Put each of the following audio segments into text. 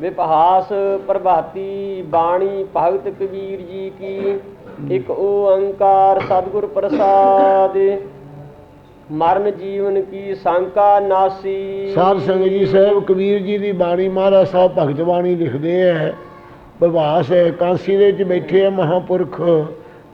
ਵਿਪਹਾਸ ਪ੍ਰਭਾਤੀ ਬਾਣੀ ਭਗਤ ਕਬੀਰ ਜੀ ਕੀ? ਇੱਕ ਓੰਕਾਰ ਸਤਿਗੁਰ ਪ੍ਰਸਾਦ। ਮਰਨ ਜੀਵਨ ਕੀ ਸੰਕਾ ਨਾਸੀ? ਸਾਧ ਸੰਗਤ ਜੀ, ਸਾਹਿਬ ਕਬੀਰ ਜੀ ਦੀ ਬਾਣੀ ਮਹਾਰਾਜ ਸਾਹਿਬ ਭਗਤ ਬਾਣੀ ਲਿਖਦੇ ਐ। ਪ੍ਰਭਾਸ ਹੈ ਕਾਂਸੀ ਦੇ ਵਿੱਚ ਬੈਠੇ ਆ ਮਹਾਪੁਰਖ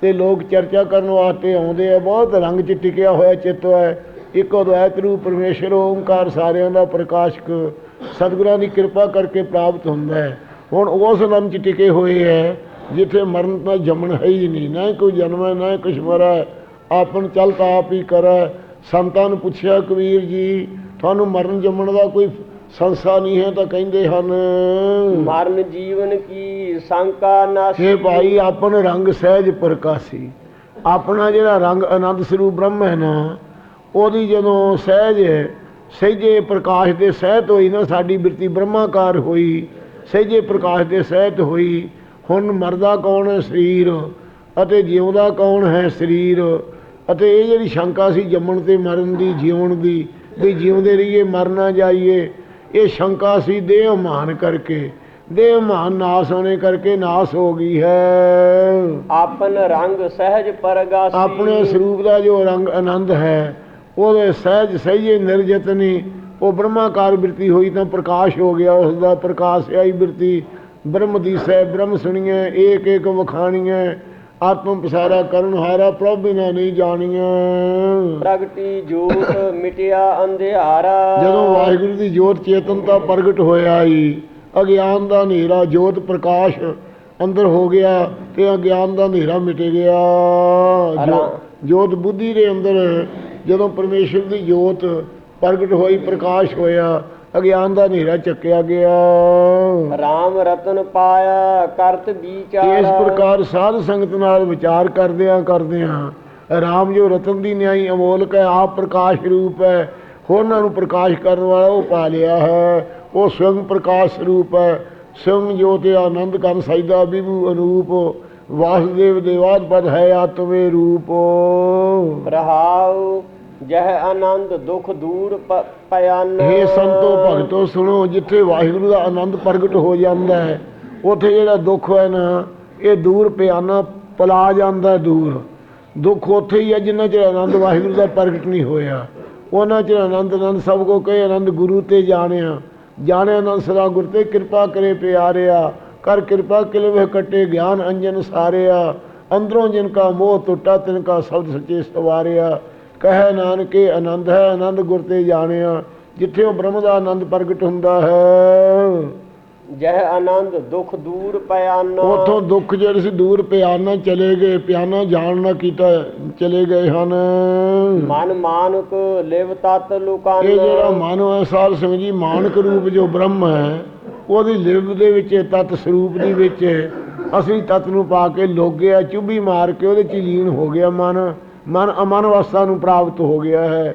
ਤੇ ਲੋਕ ਚਰਚਾ ਕਰਨ ਵਾਸਤੇ ਆਉਂਦੇ ਆ ਬਹੁਤ ਰੰਗ 'ਚ ਟਿਕਿਆ ਹੋਇਆ ਚਿੱਤ ਹੈ ਇੱਕ ਅਦਵੈਤ ਰੂਪ ਪਰਮੇਸ਼ਰ, ਓੰਕਾਰ ਸਾਰਿਆਂ ਦਾ ਪ੍ਰਕਾਸ਼ਕ ਸਤਿਗੁਰਾਂ ਦੀ ਕਿਰਪਾ ਕਰਕੇ ਪ੍ਰਾਪਤ ਹੁੰਦਾ ਹੈ। ਹੁਣ ਉਸ ਨਾਮ 'ਚ ਟਿਕੇ ਹੋਏ ਹੈ ਜਿੱਥੇ ਮਰਨ ਦਾ ਜੰਮਣ ਹੈ ਹੀ ਨਹੀਂ। ਨਾ ਕੋਈ ਜਨਮ ਹੈ ਨਾ ਕੁਛ ਮਰਾ। ਆਪਨ ਚੱਲ ਤਾਂ ਆਪ ਹੀ ਕਰੈ ਸੰਤਾਂ ਨੂੰ ਪੁੱਛਿਆ ਕਬੀਰ ਜੀ ਤੁਹਾਨੂੰ ਮਰਨ ਜੰਮਣ ਦਾ ਕੋਈ ਸੰਸਾ ਨਹੀਂ ਹੈ? ਤਾਂ ਕਹਿੰਦੇ ਹਨ ਮਰਨ ਜੀਵਨ ਕੀ ਸੰਕਾ ਨਾਸੀ ਇਹ ਭਾਈ ਆਪਨ ਰੰਗ ਸਹਿਜ ਪ੍ਰਕਾਸ਼ੀ। ਆਪਣਾ ਜਿਹੜਾ ਰੰਗ ਆਨੰਦ ਸਰੂਪ ਬ੍ਰਹਮ ਹੈ ਨਾ ਉਹਦੀ ਜਦੋਂ ਸਹਿਜ ਸਹਿਜੇ ਪ੍ਰਕਾਸ਼ ਦੇ ਸਹਿਤ ਹੋਈ ਨਾ ਸਾਡੀ ਬਿਰਤੀ ਬ੍ਰਹਮਾਕਾਰ ਹੋਈ। ਸਹਿਜੇ ਪ੍ਰਕਾਸ਼ ਦੇ ਸਹਿਤ ਹੋਈ। ਹੁਣ ਮਰਦਾ ਕੌਣ ਹੈ ਸਰੀਰ? ਅਤੇ ਜਿਉਂਦਾ ਕੌਣ ਹੈ ਸਰੀਰ? ਅਤੇ ਇਹ ਜਿਹੜੀ ਸ਼ੰਕਾ ਸੀ ਜੰਮਣ ਤੇ ਮਰਨ ਦੀ ਜਿਉਣ ਦੀ ਵੀ ਜਿਉਂਦੇ ਰਹੀਏ ਮਰ ਨਾ ਜਾਈਏ ਇਹ ਸ਼ੰਕਾ ਸੀ ਦੇਹ ਮਾਨ ਕਰਕੇ। ਦੇਹ ਮਾਨ ਨਾਸ ਹੋਣੇ ਕਰਕੇ ਨਾਸ ਹੋ ਗਈ ਹੈ। ਆਪਨ ਰੰਗ ਸਹਿਜ ਪਰਗਾਸੀ। ਆਪਣੇ ਸਰੂਪ ਦਾ ਜੋ ਰੰਗ ਆਨੰਦ ਹੈ ਉਹਦੇ ਸਹਿਜ ਸਹੀਏ ਨਿਰਜਤਨੀ ਉਹ ਬ੍ਰਹਮਾਕਾਰ ਬਿਰਤੀ ਹੋਈ ਤਾਂ ਪ੍ਰਕਾਸ਼ ਹੋ ਗਿਆ ਉਸ ਦਾ ਪ੍ਰਕਾਸ਼ ਆਈ ਬਿਰਤੀ। ਬ੍ਰਹਮ ਦੀ ਸਹਿ ਬ੍ਰਹਮ ਸੁਣੀਏ ਏਕ ਏਕ ਵਖਾਣੀਏ ਆਤਮ ਪਸਾਰਾ ਕਰਨ ਹਾਰਾ ਪ੍ਰਭ ਬਿਨਾ ਨਹੀਂ ਜਾਣੀਏ ਪ੍ਰਗਟੀ ਜੋਤ ਮਿਟਿਆ ਅੰਧਿਆਰਾ। ਜਦੋਂ ਵਾਹਿਗੁਰੂ ਦੀ ਜੋਤ ਚੇਤਨਤਾ ਪ੍ਰਗਟ ਹੋਇਆ ਹੀ ਅਗਿਆਨ ਦਾ ਹਨੇਰਾ ਜੋਤ ਪ੍ਰਕਾਸ਼ ਅੰਦਰ ਹੋ ਗਿਆ ਤੇ ਅਗਿਆਨ ਦਾ ਹਨੇਰਾ ਮਿਟ ਗਿਆ। ਜੋਤ ਬੁੱਧੀ ਦੇ ਅੰਦਰ ਜਦੋਂ ਪਰਮੇਸ਼ਰ ਦੀ ਜੋਤ ਪ੍ਰਗਟ ਹੋਈ ਪ੍ਰਕਾਸ਼ ਹੋਇਆ ਅਗਿਆਨ ਦਾ ਹਨੇਰਾ ਚੱਕਿਆ ਗਿਆ। ਰਾਮ ਰਤਨ ਪਾਇਆ ਕਰਤ ਵਿਚਾਰ। ਇਸ ਪ੍ਰਕਾਰ ਸਾਧ ਸੰਗਤ ਨਾਲ ਵਿਚਾਰ ਕਰਦਿਆਂ ਕਰਦਿਆਂ ਰਾਮ ਜੋ ਰਤਨ ਦੀ ਨਿਆਈ ਅਮੋਲਕ ਹੈ ਆਪ ਪ੍ਰਕਾਸ਼ ਰੂਪ ਹੈ ਹੋਰਨਾਂ ਨੂੰ ਪ੍ਰਕਾਸ਼ ਕਰਨ ਵਾਲਾ ਉਹ ਪਾ ਲਿਆ ਹੈ। ਉਹ ਸਵਯੰ ਪ੍ਰਕਾਸ਼ ਸਰੂਪ ਹੈ ਸਵਯੰ ਜੋਤ ਆਨੰਦ ਕਰਨ ਸਜਦਾ ਵਿਭੂ ਅਨੂਪ ਵਾਸੁਦੇਵ ਦੇਵਾਦ ਪਦ ਹੈ ਆਤਮੇ ਰੂਪ। ਰਹਾਉ ਜਹ ਆਨੰਦ ਦੁਖ ਦੂਰ ਪ- ਪਇਆਨ ਸੰਤੋ ਭਗਤੋ, ਸੁਣੋ, ਜਿੱਥੇ ਵਾਹਿਗੁਰੂ ਦਾ ਆਨੰਦ ਪ੍ਰਗਟ ਹੋ ਜਾਂਦਾ ਹੈ, ਉੱਥੇ ਜਿਹੜਾ ਦੁੱਖ ਹੈ ਨਾ, ਇਹ ਦੂਰ ਪਿਆਨਾ, ਪਲਾ ਜਾਂਦਾ ਦੂਰ। ਦੁੱਖ ਉੱਥੇ ਹੀ ਹੈ ਜਿੰਨਾ ਚਿਰ ਆਨੰਦ ਵਾਹਿਗੁਰੂ ਦਾ ਪ੍ਰਗਟ ਨਹੀਂ ਹੋਇਆ। ਉਹਨਾਂ ਚਿਰ ਆਨੰਦ ਆਨੰਦ ਸਭ ਕੋ ਕਹੇ, ਆਨੰਦ ਗੁਰੂ ਤੇ ਜਾਣਿਆ। ਜਾਣਿਆ ਆਨੰਦ ਸਦਾ ਗੁਰ ਤੇ ਕਿਰਪਾ ਕਰੇ ਪਿਆਰਿਆ। ਕਰ ਕਿਰਪਾ ਕਿਲਵੇ ਕੱਟੇ, ਗਿਆਨ ਅੰਜਨ ਸਾਰਿਆ। ਅੰਦਰੋਂ ਜਿਨ ਕਾ ਮੋਹ ਟੁੱਟਾ, ਤਿਨ ਕਾ ਸ਼ਬਦ ਸੱਚੇ ਸਵਾਰਿਆ। ਕਹੈ ਨਾਨਕੇ ਆਨੰਦ ਹੈ ਆਨੰਦ ਗੁਰ ਤੇ ਜਾਣਿਆ ਜਿੱਥੇ ਉਹ ਬ੍ਰਹਮ ਦਾ ਆਨੰਦ ਪ੍ਰਗਟ ਹੁੰਦਾ ਹੈ। ਜਹ ਆਨੰਦ ਦੁਖ ਦੂਰ ਪਇਆਨ ਉਥੋਂ ਦੁੱਖ ਜਿਹੜੇ ਸੀ ਦੂਰ ਪਿਆਨਾ ਚਲੇ ਗਏ ਪਿਆਨਾ ਜਾਣ ਨਾ ਕੀਤਾ ਚਲੇ ਗਏ ਹਨ। ਮਨ ਮਾਨਕ ਲਿਵ ਤਤ ਲੋਕਾਂ ਇਹ ਜਿਹੜਾ ਮਨ ਹੈ ਸਾਧ ਸੰਗ ਜੀ ਮਾਨਕ ਰੂਪ ਜੋ ਬ੍ਰਹਮ ਹੈ ਉਹਦੀ ਲਿਵ ਦੇ ਵਿੱਚ ਤਤ ਸਰੂਪ ਦੀ ਵਿੱਚ ਅਸਲੀ ਤਤ ਨੂੰ ਪਾ ਕੇ ਲੋਗਿਆ ਚੁੱਭੀ ਮਾਰ ਕੇ ਉਹਦੇ ਚ ਲੀਨ ਹੋ ਗਿਆ ਮਨ। ਮਨ ਅਮਨ ਅਵਸਥਾ ਨੂੰ ਪ੍ਰਾਪਤ ਹੋ ਗਿਆ ਹੈ।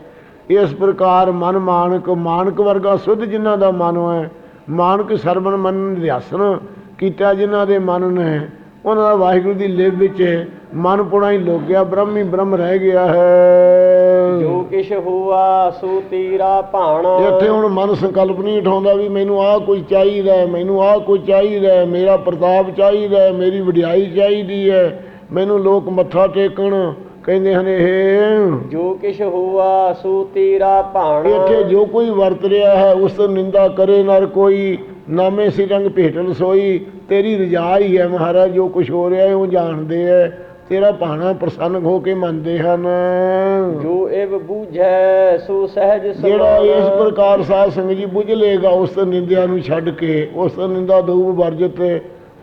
ਇਸ ਪ੍ਰਕਾਰ ਮਨ ਮਾਨਕ ਮਾਨਕ ਵਰਗਾ ਸੁਧ ਜਿਨ੍ਹਾਂ ਦਾ ਮਨ ਹੈ ਮਾਨਕ ਸਰਵਣ ਮਨ ਨਿਧਿਆਸਨ ਕੀਤਾ ਜਿਨ੍ਹਾਂ ਦੇ ਮਨ ਨੇ ਉਹਨਾਂ ਦਾ ਵਾਹਿਗੁਰੂ ਦੀ ਲਿਵ ਵਿੱਚ ਮਨ ਪੁਣਾ ਹੀ ਲੋਗਿਆ ਬ੍ਰਹਮ ਹੀ ਬ੍ਰਹਮ ਰਹਿ ਗਿਆ ਹੈ। ਜੋ ਕਿਛ ਹੋਆ ਸੋ ਤੇਰਾ ਭਾਣਾ। ਇੱਥੇ ਹੁਣ ਮਨ ਸੰਕਲਪ ਨਹੀਂ ਉਠਾਉਂਦਾ ਵੀ ਮੈਨੂੰ ਆਹ ਕੋਈ ਚਾਹੀਦਾ ਹੈ, ਮੈਨੂੰ ਆਹ ਕੋਈ ਚਾਹੀਦਾ ਹੈ, ਮੇਰਾ ਪ੍ਰਤਾਪ ਚਾਹੀਦਾ ਹੈ, ਮੇਰੀ ਵਡਿਆਈ ਚਾਹੀਦੀ ਹੈ ਮੈਨੂੰ ਲੋਕ ਮੱਥਾ ਟੇਕਣ। ਕਹਿੰਦੇ ਹਨ ਇਹ ਜੋ ਕਿਛ ਹੋਆ ਸੋ ਤੇਰਾ ਭਾਣਾ। ਇੱਥੇ ਜੋ ਕੋਈ ਵਰਤ ਰਿਹਾ ਹੈ ਉਸ ਨਿੰਦਾ ਕਰੇ ਨਰ ਕੋਈ ਨਾਮੇ ਸੀ ਰੰਗ ਭੇਟਲ ਸੋਈ ਤੇਰੀ ਰਜਾ ਹੀ ਹੈ ਮਹਾਰਾਜ ਜੋ ਕੁਝ ਹੋ ਰਿਹਾ ਹੈ ਉਹ ਜਾਣਦੇ ਹੈ। ਤੇਰਾ ਭਾਣਾ ਪ੍ਰਸੰਨ ਹੋ ਕੇ ਮੰਨਦੇ ਹਨ। ਜੋ ਇਵ ਬੂਝੈ ਸੋ ਸਹਿਜ ਜਿਹੜਾ ਸਮਾਨਾ। ਇਸ ਪ੍ਰਕਾਰ ਸਾਧ ਸੰਗਤ ਜੀ ਬੁੱਝ ਲੇਗਾ ਉਸ ਨਿੰਦਿਆ ਨੂੰ ਛੱਡ ਕੇ ਉਸ ਨਿੰਦਾ ਦੂਬ ਵਰਜਿਤ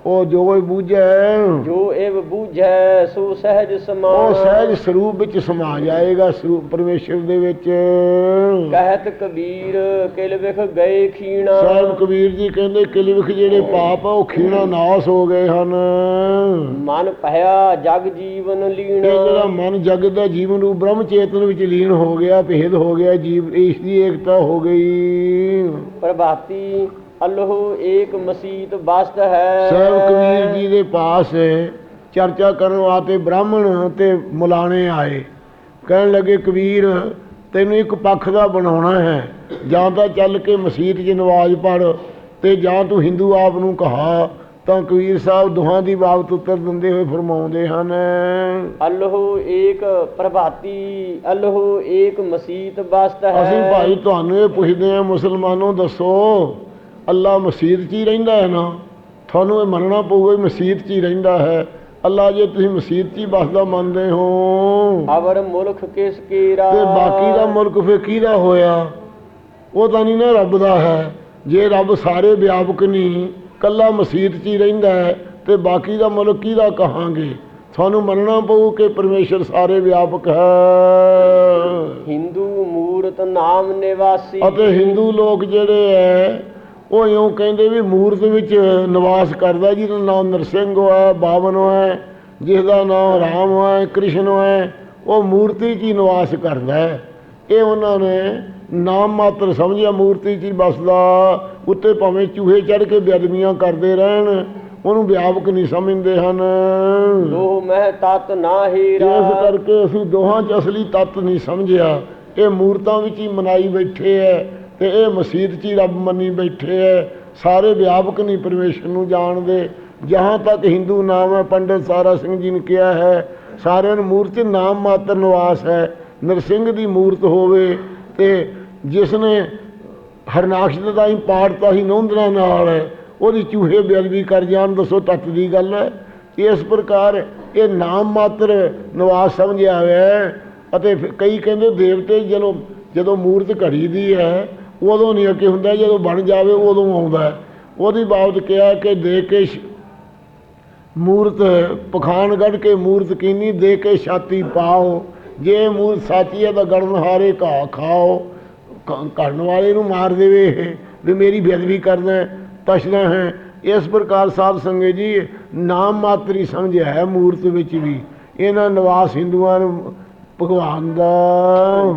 ਉਹ ਜੋ ਕੋਈ ਬੁੱਝੈ। ਜੋ ਇਵ ਬੂਝੈ ਸੋ ਸਹਿਜ ਉਹ ਸਮਾਨ ਸਹਿਜ ਸਰੂਪ ਵਿੱਚ ਸਮਾ ਜਾਏਗਾ ਸਰੂਪ ਪਰਮੇਸ਼ਰ ਦੇ ਵਿੱਚ। ਕਹਿਤ ਕਬੀਰ ਕਿਲ ਵਿਖ ਗਏ ਖੀਣਾ। ਸਾਹਿਬ ਕਬੀਰ ਜੀ ਕਹਿੰਦੇ ਕਿਲਵਿਖ ਜਿਹੜੇ ਪਾਪ ਆ ਉਹ ਖੀਣਾ ਨਾਸ ਹੋ ਗਏ ਹਨ। ਮਨ ਭਇਆ ਜਗ ਜੀਵਨ ਇਹ ਲੀਣਾ ਜਿਹੜਾ ਮਨ ਜਗਤ ਦਾ ਜੀਵਨ ਰੂਪ ਬ੍ਰਹਮ ਚੇਤਨ ਵਿੱਚ ਲੀਨ ਹੋ ਗਿਆ ਭੇਦ ਹੋ ਗਿਆ ਜੀਵ ਇਸ ਦੀ ਏਕਤਾ ਹੋ ਗਈ। ਪ੍ਰਭਾਤੀ ਅਲਹੁ ਏਕ ਮਸੀਤ ਬਸਤ ਹੈ। ਸਾਹਿਬ ਕਬੀਰ ਜੀ ਦੇ ਪਾਸ ਚਰਚਾ ਕਰਨ ਵਾਸਤੇ ਬ੍ਰਾਹਮਣ ਤੇ ਮੁਲਾਣੇ ਆਏ। ਕਹਿਣ ਲੱਗੇ ਕਬੀਰ ਤੈਨੂੰ ਇੱਕ ਪੱਖ ਦਾ ਬਣਾਉਣਾ ਹੈ। ਜਾਂ ਤਾਂ ਚੱਲ ਕੇ ਮਸਜਿਦ 'ਚ ਨਵਾਜ਼ ਪੜ੍ਹ ਤੇ ਜਾਂ ਤੂੰ ਹਿੰਦੂ ਆਪ ਨੂੰ ਕਹਾ। ਤਾਂ ਕਬੀਰ ਸਾਹਿਬ ਦੋਹਾਂ ਦੀ ਬਾਬਤ ਉੱਤਰ ਦਿੰਦੇ ਹੋਏ ਫਰਮਾਉਂਦੇ ਹਨ ਅੱਲਹੁ ਏਕ ਪ੍ਰਭਾਤੀ ਅੱਲਹੁ ਏਕ ਮਸੀਤ ਬਸਤ ਹੈ। ਅਸੀਂ ਭਾਈ ਤੁਹਾਨੂੰ ਇਹ ਪੁੱਛਦੇ ਹਾਂ ਮੁਸਲਮਾਨੋ ਦੱਸੋ ਅੱਲਾ ਮਸਜਿਦ 'ਚ ਹੀ ਰਹਿੰਦਾ ਹੈ ਨਾ। ਤੁਹਾਨੂੰ ਇਹ ਮੰਨਣਾ ਪਊਗਾ ਵੀ ਮਸਜਿਦ 'ਚ ਹੀ ਰਹਿੰਦਾ ਹੈ। ਅੱਲਾ ਜੇ ਤੁਸੀਂ ਮਸਜਿਦ 'ਚ ਹੀ ਬਸਦਾ ਮੰਨਦੇ ਹੋ। ਅਵਰ ਮੁਲਕ ਕਿਸ ਕੀਰਾ ਤੇ ਬਾਕੀ ਦਾ ਮੁਲਕ ਫੇ ਕਿਹਦਾ ਹੋਇਆ? ਉਹ ਤਾਂ ਨਹੀਂ ਨਾ ਰੱਬ ਦਾ ਹੈ। ਜੇ ਰੱਬ ਸਾਰੇ ਵਿਆਪਕ ਨਹੀਂ ਕੱਲਾ ਮਸਜਿਦ 'ਚ ਹੀ ਰਹਿੰਦਾ ਹੈ ਤੇ ਬਾਕੀ ਦਾ ਮੁਲਕ ਕਿਹਦਾ ਕਹਾਂਗੇ? ਤੁਹਾਨੂੰ ਮੰਨਣਾ ਪਊ ਕਿ ਪਰਮੇਸ਼ਰ ਸਾਰੇ ਵਿਆਪਕ ਹੈ। ਹਿੰਦੂ ਮੂਰਤ ਨਾਮ ਨਿਵਾਸੀ। ਅਤੇ ਹਿੰਦੂ ਲੋਕ ਜਿਹੜੇ ਐ ਉਹ ਇਉਂ ਕਹਿੰਦੇ ਵੀ ਮੂਰਤ ਵਿੱਚ ਨਿਵਾਸ ਕਰਦਾ ਜਿਹਦਾ ਨਾਮ ਨਰਸਿੰਘ ਹੈ ਬਾਵਨ ਹੈ ਜਿਸ ਦਾ ਨਾਮ ਰਾਮ ਹੈ ਕ੍ਰਿਸ਼ਨ ਹੈ ਉਹ ਮੂਰਤੀ 'ਚ ਹੀ ਨਿਵਾਸ ਕਰਦਾ ਹੈ। ਇਹ ਉਹਨਾਂ ਨੇ ਨਾਮ ਮਾਤਰ ਸਮਝਿਆ ਮੂਰਤੀ 'ਚ ਹੀ ਬਸਦਾ ਉੱਤੇ ਭਾਵੇਂ ਚੂਹੇ ਚੜ ਕੇ ਬੇਅਦਬੀਆਂ ਕਰਦੇ ਰਹਿਣ ਉਹਨੂੰ ਵਿਆਪਕ ਨਹੀਂ ਸਮਝਦੇ ਹਨ। ਲੋਹ ਮਹਿ ਤਤ ਨਾ ਹੀਰਾ ਇਸ ਕਰਕੇ ਅਸੀਂ ਦੋਹਾਂ 'ਚ ਅਸਲੀ ਤੱਤ ਨਹੀਂ ਸਮਝਿਆ। ਇਹ ਮੂਰਤਾਂ ਵਿੱਚ ਹੀ ਮਨਾਈ ਬੈਠੇ ਐ ਤੇ ਇਹ ਮਸਜਿਦ 'ਚ ਹੀ ਰੱਬ ਮੰਨੀ ਬੈਠੇ ਐ। ਸਾਰੇ ਵਿਆਪਕ ਨਹੀਂ ਪਰਮੇਸ਼ਰ ਨੂੰ ਜਾਣਦੇ। ਜਹਾਂ ਤੱਕ ਹਿੰਦੂ ਨਾਮ ਹੈ ਪੰਡਿਤ ਸਾਰਾ ਸਿੰਘ ਜੀ ਨੇ ਕਿਹਾ ਹੈ, ਸਾਰਿਆਂ ਨੂੰ ਮੂਰਤ ਨਾਮ ਮਾਤਰ ਨਿਵਾਸ ਹੈ। ਨਰਸਿੰਘ ਦੀ ਮੂਰਤ ਹੋਵੇ ਤੇ ਜਿਸ ਨੇ ਹਰਨਾਕਸ਼ ਦਾ ਹੀ ਪਾੜਤਾ ਹੀ ਨੌਂਦਣਾ ਨਾਲ ਉਹਦੀ ਚੂਹੇ ਬੇਅਦਬੀ ਕਰ ਜਾਣ, ਦੱਸੋ ਤੱਤ ਦੀ ਗੱਲ ਹੈ ਇਸ ਪ੍ਰਕਾਰ ਇਹ ਨਾਮ ਮਾਤਰ ਨਿਵਾਸ ਸਮਝਿਆ ਹੋਇਆ ਹੈ ਅਤੇ ਕਈ ਕਹਿੰਦੇ ਦੇਵਤੇ ਜਦੋਂ ਜਦੋਂ ਮੂਰਤ ਘੜੀ ਦੀ ਹੈ ਉਦੋਂ ਨਹੀਂ ਅੱਗੇ ਹੁੰਦਾ, ਜਦੋਂ ਬਣ ਜਾਵੇ ਉਦੋਂ ਆਉਂਦਾ ਉਹਦੀ ਬਾਬਤ ਕਿਹਾ ਕਿ ਦੇ ਕੇ ਮੂਰਤ ਪਖਾਨ ਕੱਢ ਕੇ ਮੂਰਤ ਕੀਨੀ, ਦੇ ਕੇ ਛਾਤੀ ਪਾਓ। ਜੇ ਮੂਰਤ ਸਾਚੀ ਹੈ ਤਾਂ ਗੜਨ ਹਾਰੇ ਘਾਹ ਖਾਓ। ਕਰਨ ਵਾਲੇ ਨੂੰ ਮਾਰ ਦੇਵੇ ਇਹ, ਵੀ ਮੇਰੀ ਬੇਅਦਬੀ ਕਰਨਾ ਤਸ਼ਨਾ ਹੈ। ਇਸ ਪ੍ਰਕਾਰ ਸਾਹਿਬ ਸੰਗਤ ਜੀ, ਨਾਮ ਮਾਤਰੀ ਸਮਝ ਹੈ ਮੂਰਤ ਵਿੱਚ ਵੀ। ਇਹਨਾਂ ਨਿਵਾਸ ਹਿੰਦੂਆਂ ਨੂੰ ਭਗਵਾਨ ਦਾ।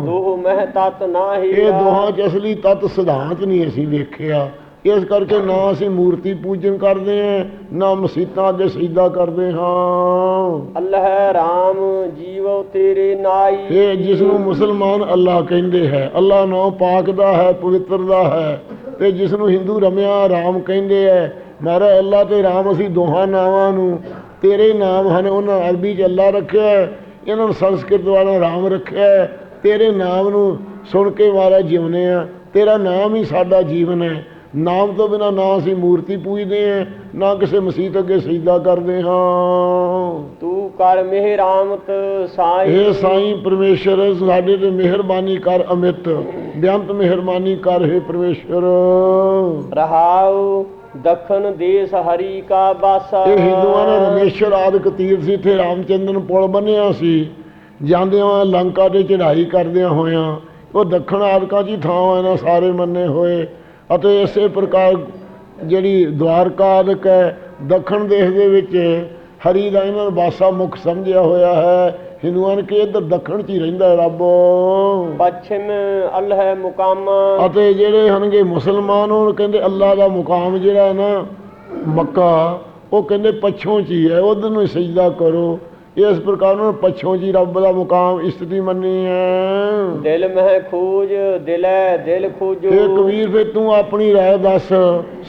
ਲੋਹ ਮਹਿ ਤਤ ਨਾ ਇਹ ਦੋਹਾਂ ਚ ਅਸਲੀ ਤੱਤ ਸਿਧਾਂਤ ਨਹੀਂ ਅਸੀਂ ਵੇਖਿਆ। ਇਸ ਕਰਕੇ ਨਾ ਅਸੀਂ ਮੂਰਤੀ ਪੂਜਨ ਕਰਦੇ ਹਾਂ ਨਾ ਮਸੀਤਾਂ ਅੱਗੇ ਸਜਦਾ ਕਰਦੇ ਹਾਂ। ਅੱਲਹ ਰਾਮ ਜੀਵੋ ਤੇਰੇ ਨਾਈ ਇਹ ਜਿਸ ਨੂੰ ਮੁਸਲਮਾਨ ਅੱਲਾ ਕਹਿੰਦੇ ਹੈ ਅੱਲਾ ਨਾਮ ਪਾਕ ਦਾ ਹੈ ਪਵਿੱਤਰ ਦਾ ਹੈ ਤੇ ਜਿਸ ਨੂੰ ਹਿੰਦੂ ਰਮਿਆ ਰਾਮ ਕਹਿੰਦੇ ਹੈ। ਮਾਰਾ ਅੱਲਾ ਤੇ ਰਾਮ ਅਸੀਂ ਦੋਹਾਂ ਨਾਵਾਂ ਨੂੰ ਤੇਰੇ ਨਾਮ ਹਨ ਉਹਨਾਂ ਅਰਬੀ ਚ ਅੱਲਾ ਰੱਖਿਆ ਹੈ, ਇਹਨਾਂ ਨੂੰ ਸੰਸਕ੍ਰਿਤ ਵਾਲਾ ਰਾਮ ਰੱਖਿਆ। ਤੇਰੇ ਨਾਮ ਨੂੰ ਸੁਣ ਕੇ ਮਾਰਾ ਜਿਉਨੇ ਆ ਤੇਰਾ ਨਾਮ ਹੀ ਸਾਡਾ ਜੀਵਨ ਹੈ। ਨਾਮ ਤੋਂ ਬਿਨਾ ਨਾ ਅਸੀਂ ਮੂਰਤੀ ਪੂਜਦੇ ਹਾਂ ਨਾ ਕਿਸੇ ਮਸੀਤ ਅੱਗੇ ਸਜਦਾ ਕਰਦੇ ਹਾਂ। ਤੂੰ ਕਰ ਮਿਹਰਾਮਤ ਸਾਈ। ਇਹ ਸਾਈਂ ਪਰਮੇਸ਼ਰ ਸਾਡੇ ਤੇ ਮਿਹਰਬਾਨੀ ਕਰ ਅਮਿਤ। ਬੇਅੰਤ ਮਿਹਰਬਾਨੀ ਕਰ ਹੈ ਪਰਮੇਸ਼ਰ। ਰਹਾਉ ਦਖਨ ਦੇਸ ਹਰੀ ਕਾ ਬਾਸਾ। ਇਹ ਹਿੰਦੂਆਂ ਨੇ ਰਮੇਸ਼ਰ ਆਦਿਕ ਤੀਰ ਸੀ, ਇੱਥੇ ਰਾਮਚੰਦਨ ਪੁਲ ਬੰਨਿਆ ਸੀ। ਜਾਂਦਿਆਂ ਲੰਕਾ ਤੇ ਚੜ੍ਹਾਈ ਕਰਦਿਆਂ ਹੋਇਆਂ, ਉਹ ਦੱਖਣ ਆਦਿਕਾਂ 'ਚ ਹੀ ਥਾਂ ਇਹਨਾਂ ਸਾਰੇ ਮੰਨੇ ਹੋਏ ਅਤੇ ਇਸੇ ਪ੍ਰਕਾਰ ਜਿਹੜੀ ਦਵਾਰਕਾ ਆਦਿਕ ਹੈ, ਦੱਖਣ ਦੇਸ਼ ਦੇ ਵਿੱਚ ਹਰੀ ਦਾ ਇਹਨਾਂ ਨੇ ਬਾਸਾ ਮੁਖ ਸਮਝਿਆ ਹੋਇਆ ਹੈ। ਹਿੰਦੂਆਂ ਨੇ ਕਿ ਇੱਧਰ ਦੱਖਣ 'ਚ ਹੀ ਰਹਿੰਦਾ ਰੱਬ। ਪੱਛਮ ਅੱਲਹ ਮੁਕਾਮ। ਅਤੇ ਜਿਹੜੇ ਹਨਗੇ ਮੁਸਲਮਾਨ ਉਹ ਕਹਿੰਦੇ ਅੱਲਾ ਦਾ ਮੁਕਾਮ ਜਿਹੜਾ ਹੈ ਨਾ ਮੱਕਾ ਉਹ ਕਹਿੰਦੇ ਪੱਛੋਂ ਚ ਹੀ ਹੈ। ਉਧਰ ਨੂੰ ਸਜਦਾ ਕਰੋ। ਇਸ ਪ੍ਰਕਾਰ ਨੇ ਪੱਛੋਂ ਜੀ ਰੱਬ ਦਾ ਮੁਕਾਮ ਇਸਤਤੀ ਮੰਨੀ ਹੈ। ਦਿਲ ਮਹਿ ਖੋਜ ਦਿਲੈ ਦਿਲ ਖੋਜੋ। ਇਹ ਕਬੀਰ ਫੇ ਤੂੰ ਆਪਣੀ ਰਾਏ ਦੱਸ।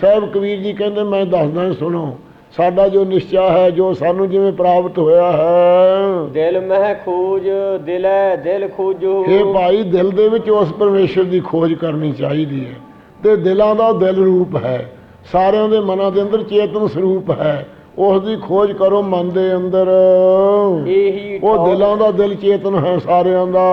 ਸਾਹਿਬ ਕਬੀਰ ਜੀ ਕਹਿੰਦੇ ਮੈਂ ਦੱਸਦਾ ਸੁਣੋ। ਸਾਡਾ ਜੋ ਨਿਸ਼ਚਾ ਹੈ ਜੋ ਸਾਨੂੰ ਜਿਵੇਂ ਪ੍ਰਾਪਤ ਹੋਇਆ ਹੈ। ਦਿਲ ਮਹਿ ਖੋਜ ਦਿਲੈ ਦਿਲ ਖੋਜੋ। ਇਹ ਭਾਈ ਦਿਲ ਦੇ ਵਿੱਚ ਉਸ ਪਰਮੇਸ਼ਰ ਦੀ ਖੋਜ ਕਰਨੀ ਚਾਹੀਦੀ ਹੈ। ਤੇ ਦਿਲਾਂ ਦਾ ਦਿਲ ਰੂਪ ਹੈ। ਸਾਰਿਆਂ ਦੇ ਮਨਾਂ ਦੇ ਅੰਦਰ ਚੇਤਨ ਸਰੂਪ ਹੈ। ਉਸ ਦੀ ਖੋਜ ਕਰੋ ਮਨ ਦੇ ਅੰਦਰ। ਇਹੀ ਉਹ ਦਿਲਾਂ ਦਾ ਦਿਲ ਚੇਤਨ ਹੈ ਸਾਰਿਆਂ ਦਾ।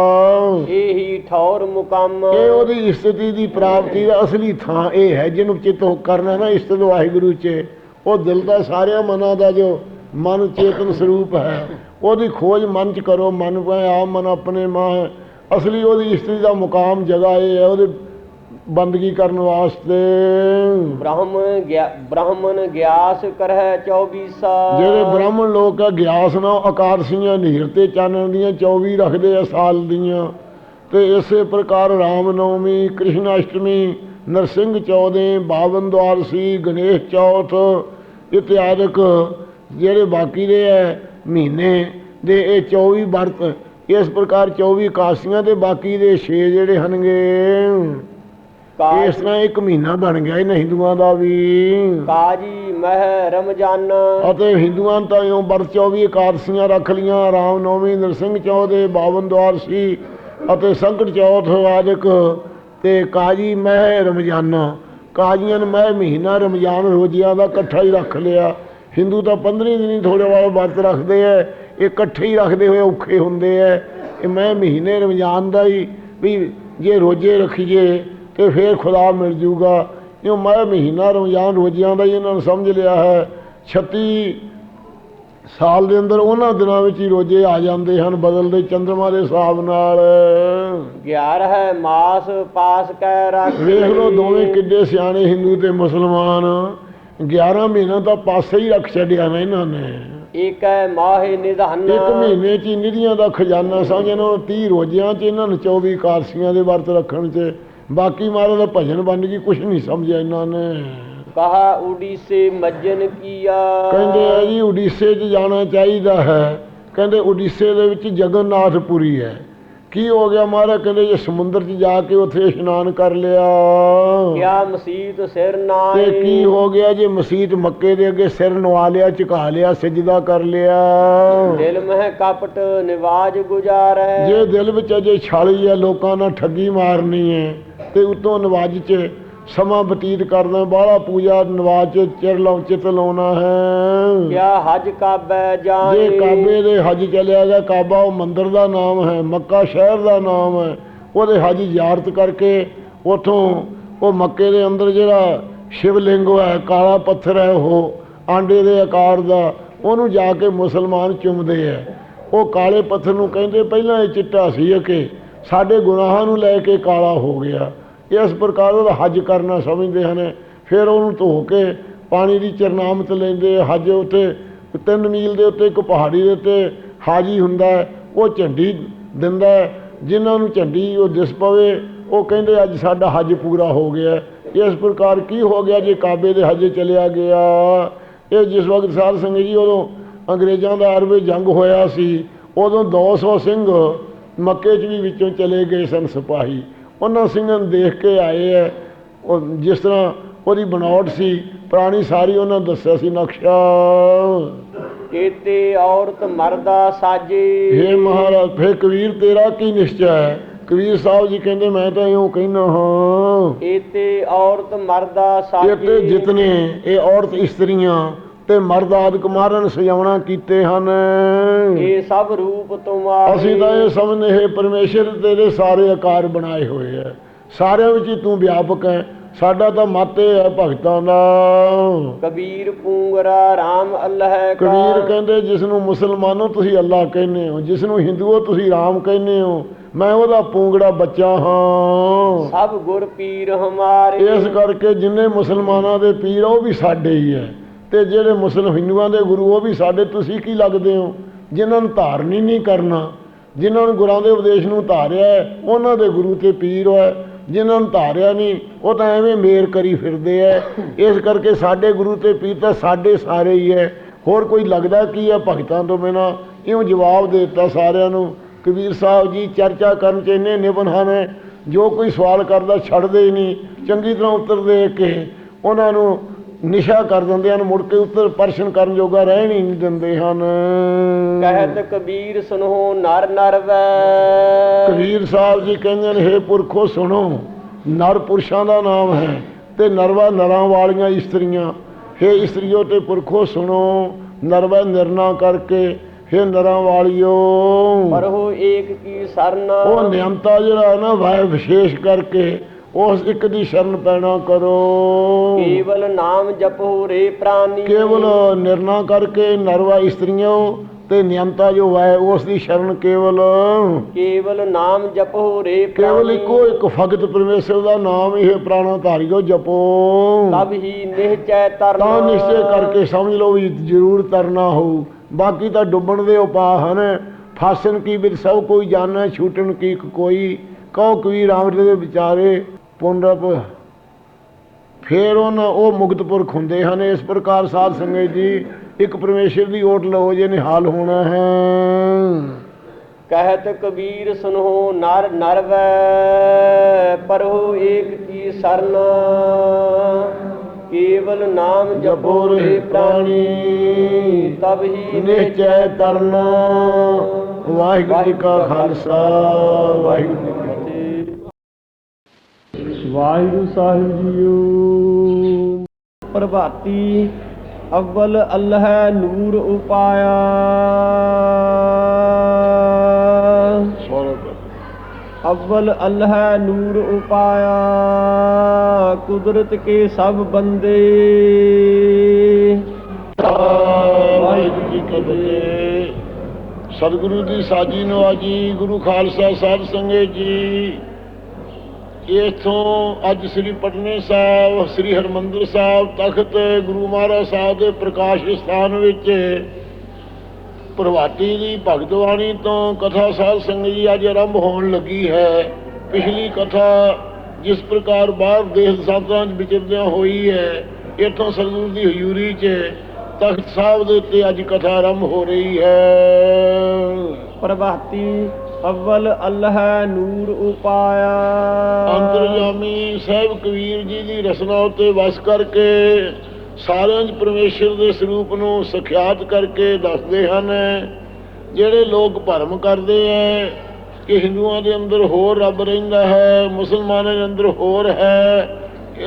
ਇਹੀ ਠੌਰ ਮੁਕੰਮ। ਇਹ ਉਹਦੀ ਸਥਿਤੀ ਦੀ ਪ੍ਰਾਪਤੀ ਦਾ ਅਸਲੀ ਥਾਂ ਇਹ ਹੈ ਜਿਹਨੂੰ ਚਿੱਤ ਕਰਨਾ ਨਾ ਇਸਤਤ ਵਾਹਿਗੁਰੂ ਚ। ਉਹ ਦਿਲ ਦਾ ਸਾਰਿਆਂ ਮਨਾਂ ਦਾ ਜੋ ਮਨ ਚੇਤਨ ਸਰੂਪ ਹੈ ਉਹਦੀ ਖੋਜ ਮਨ ਚ ਕਰੋ ਮਨ ਪੈ ਆਪ ਮਨ ਆਪਣੇ ਮਾਂ ਅਸਲੀ ਉਹਦੀ ਇਸਤਰੀ ਦਾ ਮੁਕਾਮ ਜਗ੍ਹਾ ਇਹ ਹੈ ਉਹਦੇ ਬੰਦਗੀ ਕਰਨ ਵਾਸਤੇ। ਬ੍ਰਾਹਮਣ ਗਿਆ ਬ੍ਰਾਹਮਣ ਗਿਆਸ ਕਰਹਿ 24 ਜਿਹੜੇ ਬ੍ਰਾਹਮਣ ਲੋਕ ਆ ਗਿਆਸ ਨਾ ਉਹ ਆਕਾਰਸ਼ੀਆਂ ਨੀਰ ਤੇ ਚਾਨਣ ਦੀਆਂ 24 ਰੱਖਦੇ ਆ ਸਾਲ ਦੀਆਂ। ਤੇ ਇਸੇ ਪ੍ਰਕਾਰ ਰਾਮ ਨਵਮੀ ਕ੍ਰਿਸ਼ਨ ਅਸ਼ਟਮੀ ਨਰਸਿੰਘ ਚੌਦੇ ਬਾਵਨ ਦਵਾਰਸੀ ਗਣੇਸ਼ ਚੌਥ ਇਤਿਆਦਿਕ ਜਿਹੜੇ ਬਾਕੀ ਦੇ ਹੈ ਮਹੀਨੇ ਦੇ ਇਹ 24 ਵਰਤ ਇਸ ਪ੍ਰਕਾਰ 24 ਕਾਸੀਆਂ ਤੇ ਬਾਕੀ ਦੇ 6 ਜਿਹੜੇ ਹਨਗੇ ਇਸ ਤਰ੍ਹਾਂ ਇੱਕ ਮਹੀਨਾ ਬਣ ਗਿਆ ਇਹਨਾਂ ਹਿੰਦੂਆਂ ਦਾ ਵੀ। ਕਾਜੀ ਮਹਿ ਰਮਜਾਨ। ਅਤੇ ਹਿੰਦੂਆਂ ਤਾਂ ਇਉਂ ਵਰਤ 24 ਇਕਾਦਸ਼ੀਆਂ ਰੱਖ ਲੀਆਂ ਰਾਮ ਨੌਮੀ ਨਰਸਿੰਘ ਚੌਥ ਦੇ 52 ਦਵਾਰਸੀ ਅਤੇ ਸੰਕਟ ਚੌਥ ਆਦਿਕ ਤੇ ਕਾਜੀ ਮੈਂ ਰਮਜ਼ਾਨਾ, ਕਾਜੀਆਂ ਨੇ ਮੈਂ ਮਹੀਨਾ ਰਮਜ਼ਾਨ ਰੋਜ਼ਿਆਂ ਦਾ ਇਕੱਠਾ ਹੀ ਰੱਖ ਲਿਆ। ਹਿੰਦੂ ਤਾਂ 15 ਦਿਨ ਹੀ ਥੋੜੇ ਵਾਲੇ ਵਰਤ ਰੱਖਦੇ ਐ, ਇਹ ਇਕੱਠੇ ਹੀ ਰੱਖਦੇ ਹੋਏ ਔਖੇ ਹੁੰਦੇ ਐ। ਇਹ ਮੈਂ ਮਹੀਨੇ ਰਮਜ਼ਾਨ ਦਾ ਹੀ ਵੀ ਜੇ ਰੋਜ਼ੇ ਰੱਖੀਏ ਤੇ ਫੇਰ ਖੁਦਾ ਮਿਲ ਜੂਗਾ। ਇਹ ਮੈਂ ਮਹੀਨਾ ਰਮਜ਼ਾਨ ਰੋਜ਼ਿਆਂ ਦਾ ਹੀ ਇਹਨਾਂ ਨੇ ਸਮਝ ਲਿਆ ਹੈ। 36 ਸਾਲ ਦੇ ਅੰਦਰ ਉਹਨਾਂ ਦਿਨਾਂ ਵਿੱਚ ਹੀ ਰੋਜ਼ੇ ਆ ਜਾਂਦੇ ਹਨ ਬਦਲਦੇ ਚੰਦਰਮਾ ਦੇ ਹਿਸਾਬ ਨਾਲ। 11 ਮਾਸ ਪਾਸ ਕੈ ਰੱਖ ਵੇਖ ਲਓ ਦੋਵੇਂ ਕਿੱਡੇ ਸਿਆਣੇ ਹਿੰਦੂ ਤੇ ਮੁਸਲਮਾਨ। 11 ਮਹੀਨਾ ਤਾਂ ਪਾਸੇ ਹੀ ਰੱਖ ਛੱਡਿਆ ਨਾ ਇਹਨਾਂ ਨੇ। ਏਕੈ ਮਾਹਿ ਨਿਧਨ। ਇੱਕ ਮਹੀਨੇ ਚ ਹੀ ਨਿਧੀਆਂ ਦਾ ਖਜ਼ਾਨਾ ਸਮਝਣੋ 30 ਰੋਜ਼ਿਆਂ ਚ ਇਹਨਾਂ ਨੂੰ 24 ਕਾਰਸੀਆਂ ਦੇ ਵਰਤ ਰੱਖਣ ਚ। ਬਾਕੀ ਮਾਰੇ ਦਾ ਭਜਨ ਬਣ ਗਈ ਕੁਝ ਨਹੀਂ ਸਮਝਿਆ ਇਹਨਾਂ ਨੇ। ਕਹਾ ਉਡੀਸੇ ਮੱਜਨ ਕੀਆ। ਕਹਿੰਦੇ ਆ ਜੀ ਉਡੀਸੇ 'ਚ ਜਾਣਾ ਚਾਹੀਦਾ ਹੈ। ਕਹਿੰਦੇ ਉਡੀਸੇ ਦੇ ਵਿੱਚ ਜਗਨਨਾਥਪੁਰੀ ਹੈ। ਕੀ ਹੋ ਗਿਆ ਮਹਾਰਾਜ? ਕਹਿੰਦੇ ਜੇ ਸਮੁੰਦਰ 'ਚ ਜਾ ਕੇ ਉੱਥੇ ਇਸ਼ਨਾਨ ਕਰ ਲਿਆ। ਕਿਆ ਮਸੀਤ ਸਿਰ ਤੇ ਨਾਏ। ਕੀ ਹੋ ਗਿਆ ਜੇ ਮਸਜਿਦ ਮੱਕੇ ਦੇ ਅੱਗੇ ਸਿਰ ਨਵਾ ਲਿਆ ਝੁਕਾ ਲਿਆ ਸਜਦਾ ਕਰ ਲਿਆ? ਦਿਲ ਮਹਿ ਕਪਟ ਨਿਵਾਜ ਗੁਜਾਰੈ। ਜੇ ਦਿਲ ਵਿੱਚ ਅਜੇ ਛਾਲੀ ਹੈ ਲੋਕਾਂ ਨਾਲ ਠੱਗੀ ਮਾਰਨੀ ਹੈ ਤੇ ਉਤੋਂ ਨਵਾਜ 'ਚ ਸਮਾਂ ਬਤੀਤ ਕਰਨਾ ਬਾਹਲਾ ਪੂਜਾ ਨਵਾਜ 'ਚ ਚਿਰ ਲਾਉ ਚਿਤ ਲਾਉਣਾ ਹੈ। ਕਿਆ ਹਜ ਕਾਬੈ ਜੇ ਜਾਏ ਕਾਬੇ ਦੇ ਹਜ ਚਲਿਆ ਗਿਆ ਕਾਬਾ ਉਹ ਮੰਦਿਰ ਦਾ ਨਾਮ ਹੈ ਮੱਕਾ ਸ਼ਹਿਰ ਦਾ ਨਾਮ ਹੈ। ਉਹਦੇ ਹਜ ਜ਼ਿਆਰਤ ਕਰਕੇ ਉਥੋਂ ਉਹ ਮੱਕੇ ਦੇ ਅੰਦਰ ਜਿਹੜਾ ਸ਼ਿਵਲਿੰਗ ਹੈ ਕਾਲਾ ਪੱਥਰ ਹੈ ਉਹ ਆਂਡੇ ਦੇ ਆਕਾਰ ਦਾ ਉਹਨੂੰ ਜਾ ਕੇ ਮੁਸਲਮਾਨ ਚੁੰਮਦੇ ਆ ਉਹ ਕਾਲੇ ਪੱਥਰ ਨੂੰ ਕਹਿੰਦੇ ਪਹਿਲਾਂ ਇਹ ਚਿੱਟਾ ਸੀ ਕਿ ਸਾਡੇ ਗੁਨਾਹਾਂ ਨੂੰ ਲੈ ਕੇ ਕਾਲਾ ਹੋ ਗਿਆ। ਇਸ ਪ੍ਰਕਾਰ ਉਹਦਾ ਹੱਜ ਕਰਨਾ ਸਮਝਦੇ ਹਨ। ਫਿਰ ਉਹਨੂੰ ਧੋ ਕੇ ਪਾਣੀ ਦੀ ਚਰਨਾਮਤ ਲੈਂਦੇ, ਹੱਜ ਉੱਤੇ ਤਿੰਨ ਮੀਲ ਦੇ ਉੱਤੇ ਇੱਕ ਪਹਾੜੀ ਦੇ ਉੱਤੇ ਹਾਜੀ ਹੁੰਦਾ ਉਹ ਝੰਡੀ ਦਿੰਦਾ ਜਿਨ੍ਹਾਂ ਨੂੰ ਝੰਡੀ ਉਹ ਦਿਸ ਪਵੇ, ਉਹ ਕਹਿੰਦੇ ਅੱਜ ਸਾਡਾ ਹੱਜ ਪੂਰਾ ਹੋ ਗਿਆ ਇਸ ਪ੍ਰਕਾਰ ਕੀ ਹੋ ਗਿਆ ਜੇ ਕਾਬੇ ਦੇ ਹੱਜ ਚਲਿਆ ਗਿਆ? ਇਹ ਜਿਸ ਵਕਤ ਸਾਧ ਸੰਗਤ ਜੀ ਉਦੋਂ ਅੰਗਰੇਜ਼ਾਂ ਦਾ ਅਰਬੇ ਜੰਗ ਹੋਇਆ ਸੀ, ਉਦੋਂ 200 ਸਿੰਘ ਮੱਕੇ 'ਚ ਵੀ ਵਿੱਚੋਂ ਚਲੇ ਗਏ ਸਨ ਸਿਪਾਹੀ। ਉਹਨਾਂ ਸਿੰਘਾਂ ਨੂੰ ਦੇਖ ਕੇ ਆਏ ਹੈ ਉਹ ਜਿਸ ਤਰ੍ਹਾਂ ਉਹਦੀ ਬਣਾਵਟ ਸੀ ਪੁਰਾਣੀ ਸਾਰੀ ਉਹਨਾਂ ਦੱਸਿਆ ਸੀ ਨਕਸ਼ਾ। ਕੇਤੇ ਔਰਤ ਮਰਦਾ ਸਾਜੇ। ਹੇ ਮਹਾਰਾਜ ਫੇ ਕਬੀਰ ਤੇਰਾ ਕੀ ਨਿਸ਼ਚੈ ਹੈ ਕਬੀਰ ਸਾਹਿਬ ਜੀ ਕਹਿੰਦੇ ਮੈਂ ਤਾਂ ਇਉਂ ਕਹਿਣਾ ਹਾਂ। ਏਤੇ ਔਰਤ ਮਰਦਾ ਇਹ ਸਾਜੇ। ਤੇ ਜਿਤਨੇ ਇਹ ਔਰਤ ਇਸਤਰੀਆਂ ਤੇ ਮਰਦ ਆਦਿਕ ਮਾਰਨ ਸਜਾਵਣਾ ਕੀਤੇ ਹਨ। ਇਹ ਸਭ ਰੂਪ ਤੁਮਾਰੇ ਅਸੀਂ ਤਾਂ ਇਹ ਸਮਝਦੇ ਹੈ ਪਰਮੇਸ਼ਰ ਤੇਰੇ ਸਾਰੇ ਆਕਾਰ ਬਣਾਏ ਹੋਏ ਹੈ। ਸਾਰਿਆਂ ਵਿੱਚ ਹੀ ਤੂੰ ਵਿਆਪਕ ਹੈ। ਸਾਡਾ ਤਾਂ ਮਾਤੇ ਹੈ ਭਗਤਾਂ ਦਾ। ਕਬੀਰ ਪੂੰਗਰਾ RAM ਅੱਲਹ ਕਬੀਰ ਕਹਿੰਦੇ ਜਿਸ ਨੂੰ ਮੁਸਲਮਾਨੋ ਤੁਸੀਂ ਅੱਲਾ ਕਹਿੰਦੇ ਹੋ। ਜਿਸ ਨੂੰ ਹਿੰਦੂਓ ਤੁਸੀਂ ਰਾਮ ਕਹਿੰਦੇ ਹੋ। ਮੈਂ ਉਹਦਾ ਪੂੰਗੜਾ ਬੱਚਾ ਹਾਂ। ਸਭ ਗੁਰ ਪੀਰ ਹਮਾਰੇ। ਇਸ ਕਰਕੇ ਜਿੰਨੇ ਮੁਸਲਮਾਨਾਂ ਦੇ ਪੀਰ ਆ, ਉਹ ਵੀ ਸਾਡੇ ਹੀ ਹੈ। ਤੇ ਜਿਹੜੇ ਮੁਸਲਮ ਹਿੰਦੂਆਂ ਦੇ ਗੁਰੂ ਉਹ ਵੀ ਸਾਡੇ ਤੁਸੀਂ ਕੀ ਲੱਗਦੇ ਹੋ? ਜਿਨ੍ਹਾਂ ਨੂੰ ਧਾਰਨ ਹੀ ਨਹੀਂ ਕਰਨਾ ਜਿਨ੍ਹਾਂ ਨੂੰ ਗੁਰਾਂ ਦੇ ਉਪਦੇਸ਼ ਨੂੰ ਧਾਰਿਆ ਹੈ, ਉਹਨਾਂ ਦੇ ਗੁਰੂ ਤੇ ਪੀਰ ਹੈ। ਜਿਨ੍ਹਾਂ ਨੂੰ ਧਾਰਿਆ ਨਹੀਂ ਉਹ ਤਾਂ ਐਵੇਂ ਮੇਰ ਕਰੀ ਫਿਰਦੇ ਐ। ਇਸ ਕਰਕੇ ਸਾਡੇ ਗੁਰੂ ਤੇ ਪੀਰ ਤਾਂ ਸਾਡੇ ਸਾਰੇ ਹੀ ਹੈ ਹੋਰ ਕੋਈ ਲੱਗਦਾ ਕੀ ਹੈ ਭਗਤਾਂ ਤੋਂ ਬਿਨਾ? ਇਉਂ ਜਵਾਬ ਦੇ ਦਿੱਤਾ ਸਾਰਿਆਂ ਨੂੰ ਕਬੀਰ ਸਾਹਿਬ ਜੀ ਚਰਚਾ ਕਰਨ ਚ ਇੰਨੇ ਨਿਪੁੰਨ ਹਨ ਜੋ ਕੋਈ ਸਵਾਲ ਕਰਦਾ ਛੱਡਦੇ ਹੀ ਨਹੀਂ। ਚੰਗੀ ਤਰ੍ਹਾਂ ਉੱਤਰ ਦੇ ਕੇ ਉਹਨਾਂ ਨੂੰ ਨਿਸ਼ਾ ਕਰ ਦਿੰਦੇ ਹਨ ਮੁੜ ਕੇ ਉੱਤਰ ਪ੍ਰਸ਼ਨ ਕਰਨ ਜੋਗਾ ਰਹਿਣ ਹੀ ਨਹੀਂ ਦਿੰਦੇ ਹਨ। ਕਹਿਤ ਕਬੀਰ ਸੁਨੋ ਨਰ ਨਰ ਵੈ ਕਬੀਰ ਸਾਹਿਬ ਜੀ ਕਹਿੰਦੇ ਨੇ ਹੇ ਪੁਰਖੋ ਸੁਣੋ ਨਰ ਪੁਰਸ਼ਾਂ ਦਾ ਨਾਮ ਹੈ ਤੇ ਨਰਵਾ ਨਰਾਂ ਵਾਲੀਆਂ ਇਸਤਰੀਆਂ। ਹੇ ਇਸਤਰੀਓ ਤੇ ਪੁਰਖੋ ਸੁਣੋ ਨਰਵਾ ਨਿਰਣਾ ਕਰਕੇ ਹੇ ਨਰਾਂ ਵਾਲਿਓ। ਪਰਹੋ ਏਕ ਕੀ ਸਰਨ। ਉਹ ਨਿਯਮਤਾ ਜਿਹੜਾ ਹੈ ਨਾ ਵਾਹ ਵਿਸ਼ੇਸ਼ ਕਰਕੇ ਉਸ ਇੱਕ ਦੀ ਸ਼ਰਨ ਪੈਣਾ ਕਰੋ। ਕੇਵਲ ਨਾਮ ਜਪੋ ਰੇ ਪ੍ਰਾਨੀ। ਕੇਵਲ ਨਿਰਣਾ ਕਰਕੇ ਨਰਵਾ ਇਸਤਰੀਆਂ ਤੇ ਨਿਯਮਤਾ ਜੋ ਹੈ ਉਸ ਦੀ ਸ਼ਰਨ ਕੇਵਲ। ਕੇਵਲ ਨਾਮ ਜਪੋ ਰੇ ਕੇਵਲ ਇੱਕੋ ਇੱਕ ਫਗਤ ਪਰਮੇਸ਼ਰ ਦਾ ਨਾਮ ਇਹ ਪ੍ਰਾਣਾ ਧਾਰਿਓ ਜਪੋ। ਤਬ ਹੀ ਨਿਹਚੈ ਤਰਨਾ। ਤਾਂ ਨਿਸ਼ਚੈ ਕਰਕੇ ਸਮਝ ਲਓ ਵੀ ਜ਼ਰੂਰ ਤਰਨਾ ਹੋਊ। ਬਾਕੀ ਤਾਂ ਡੁੱਬਣ ਦੇ ਉਪਾਅ ਹਨ। ਫਾਸਨ ਕੀ ਬਿਦ ਸਭ ਕੋਈ ਜਾਣੈ ਛੂਟਣ ਕੀ ਕੋਈ। ਕਹੋ ਕਬੀਰ ਰਾਮਟ ਦੇ ਵਿਚਾਰੇ ਪੁਨਰਪ ਫੇਰ ਉਹਨਾਂ ਉਹ ਮੁਕਤ ਪੁਰਖ ਹੁੰਦੇ ਹਨ। ਇਸ ਪ੍ਰਕਾਰ ਸਾਧ ਸੰਗਤ ਜੀ ਇੱਕ ਪਰਮੇਸ਼ਰ ਦੀ ਓਟ ਲਓ ਜੇ ਨਿਹਾਲ ਹੋਣਾ ਹੈ। ਕਹਿਤ ਕਬੀਰ ਸੁਨੋ ਨਰ ਨਰ ਵੈ ਪਰਹੁ ਏਕ ਕੀ ਸਰਨ। ਕੇਵਲ ਨਾਮ ਜਪੋ ਰੇ ਪ੍ਰਾਣੀ ਤਬ ਹੀ ਨਿਚੈ ਤਰਨਾ। ਵਾਹਿਗੁਰੂ ਜੀ ਕਾ ਖਾਲਸਾ ਵਾਹਿਗੁਰੂ ਜੀ ਵਾਹਿਗੁਰੂ ਸਾਹਿਬ ਜੀਓ। ਪ੍ਰਭਾਤੀ ਅਵਲ ਅੱਲਹ ਨੂਰ ਉਪਾਇਆ। ਅਵਲ ਅੱਲਹ ਨੂਰ ਉਪਾਇਆ। ਕੁਦਰਤ ਕੇ ਸਭ ਬੰਦੇ। ਵਾਹਿਗੁਰੂ ਜੀ ਕੀ ਫਤਿਹ ਸਤਿਗੁਰੂ ਦੀ ਸਾਜੀ ਨਵਾਜੀ ਗੁਰੂ ਖਾਲਸਾ ਸਾਧ ਸੰਗਤ ਜੀ। ਇਥੋਂ ਅੱਜ ਸ੍ਰੀ ਪਟਨੇ ਸਾਹਿਬ, ਸ੍ਰੀ ਹਰਮੰਦਰ ਸਾਹਿਬ ਤਖਤ ਗੁਰੂ ਮਹਾਰਾਜ ਸਾਹਿਬ ਦੇ ਪ੍ਰਕਾਸ਼ ਸਥਾਨ ਵਿੱਚ ਪ੍ਰਭਾਤੀ ਦੀ ਭਗਤਵਾਣੀ ਤੋਂ ਕਥਾ ਸਾਧ ਸੰਗਤ ਜੀ ਅੱਜ ਆਰੰਭ ਹੋਣ ਲੱਗੀ ਹੈ। ਪਿਛਲੀ ਕਥਾ ਜਿਸ ਪ੍ਰਕਾਰ ਬਾਹਰ ਦੇਸ਼ ਸਾਧਾਂ 'ਚ ਵਿਚਰਦਿਆਂ ਹੋਈ ਹੈ, ਇਥੋਂ ਸਤਿਗੁਰੂ ਦੀ ਹਜ਼ੂਰੀ 'ਚ ਤਖਤ ਸਾਹਿਬ ਦੇ ਉੱਤੇ ਅੱਜ ਕਥਾ ਆਰੰਭ ਹੋ ਰਹੀ ਹੈ। ਪ੍ਰਭਾਤੀ ਅਵਲ ਅੱਲਹ ਨੂਰ ਉਪਾਇਆ। ਅੰਤਰਜਾਮੀ ਸਾਹਿਬ ਕਬੀਰ ਜੀ ਦੀ ਰਸਨਾ ਉੱਤੇ ਵਸ ਕਰਕੇ ਸਾਰਿਆਂ 'ਚ ਪਰਮੇਸ਼ਰ ਦੇ ਸਰੂਪ ਨੂੰ ਸਖਿਆਤ ਕਰਕੇ ਦੱਸਦੇ ਹਨ, ਜਿਹੜੇ ਲੋਕ ਭਰਮ ਕਰਦੇ ਐ ਕਿ ਹਿੰਦੂਆਂ ਦੇ ਅੰਦਰ ਹੋਰ ਰੱਬ ਰਹਿੰਦਾ ਹੈ, ਮੁਸਲਮਾਨਾਂ ਦੇ ਅੰਦਰ ਹੋਰ ਹੈ,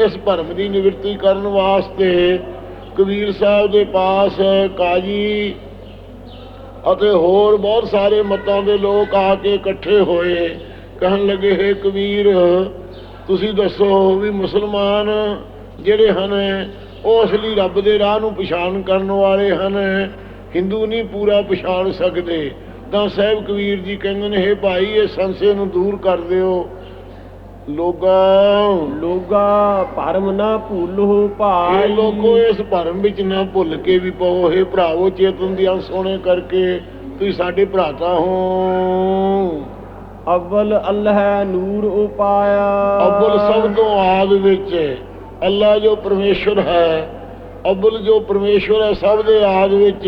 ਇਸ ਭਰਮ ਦੀ ਨਿਵਰਤੀ ਕਰਨ ਵਾਸਤੇ ਕਬੀਰ ਸਾਹਿਬ ਦੇ ਪਾਸ ਕਾਜੀ ਅਤੇ ਹੋਰ ਬਹੁਤ ਸਾਰੇ ਮਤਾਂ ਦੇ ਲੋਕ ਆ ਕੇ ਇਕੱਠੇ ਹੋਏ। ਕਹਿਣ ਲੱਗੇ, ਹੈ ਕਬੀਰ, ਤੁਸੀਂ ਦੱਸੋ ਵੀ ਮੁਸਲਮਾਨ ਜਿਹੜੇ ਹਨ, ਉਹ ਅਸਲੀ ਰੱਬ ਦੇ ਰਾਹ ਨੂੰ ਪਛਾਣ ਕਰਨ ਵਾਲੇ ਹਨ। ਹਿੰਦੂ ਨਹੀਂ ਪੂਰਾ ਪਛਾਣ ਸਕਦੇ। ਤਾਂ ਸਾਹਿਬ ਕਬੀਰ ਜੀ ਕਹਿੰਦੇ ਨੇ, ਹੈ ਭਾਈ ਇਹ ਸੰਸ਼ੇ ਨੂੰ ਦੂਰ ਕਰ ਦਿਓ। ਲੋਕਾਂ ਲੋਗਾ ਭਰਮ ਨਾ ਭੂਲੋ ਇਹ ਭਾਈ ਲੋਕੋ ਇਸ ਭਰਮ ਵਿੱਚ ਨਾ ਭੁੱਲ ਕੇ ਵੀ ਪਵੋ ਹੈ ਭਰਾਵੋ ਚੇਤਨ ਦੀਆਂ ਸੋਹਣੇ ਕਰਕੇ ਤੁਸੀਂ ਸਾਡੇ ਭਰਾਤਾ ਹੋ। ਅਵਲ ਅੱਲਹ ਨੂਰ ਉਪਾਇਆ। ਅਬੁਲ ਸਭ ਤੋਂ ਆਦ ਵਿੱਚ ਅੱਲਾ ਜੋ ਪਰਮੇਸ਼ਵਰ ਹੈ ਅਬੁਲ ਜੋ ਪਰਮੇਸ਼ਵਰ ਹੈ ਸਭ ਦੇ ਆਦ ਵਿੱਚ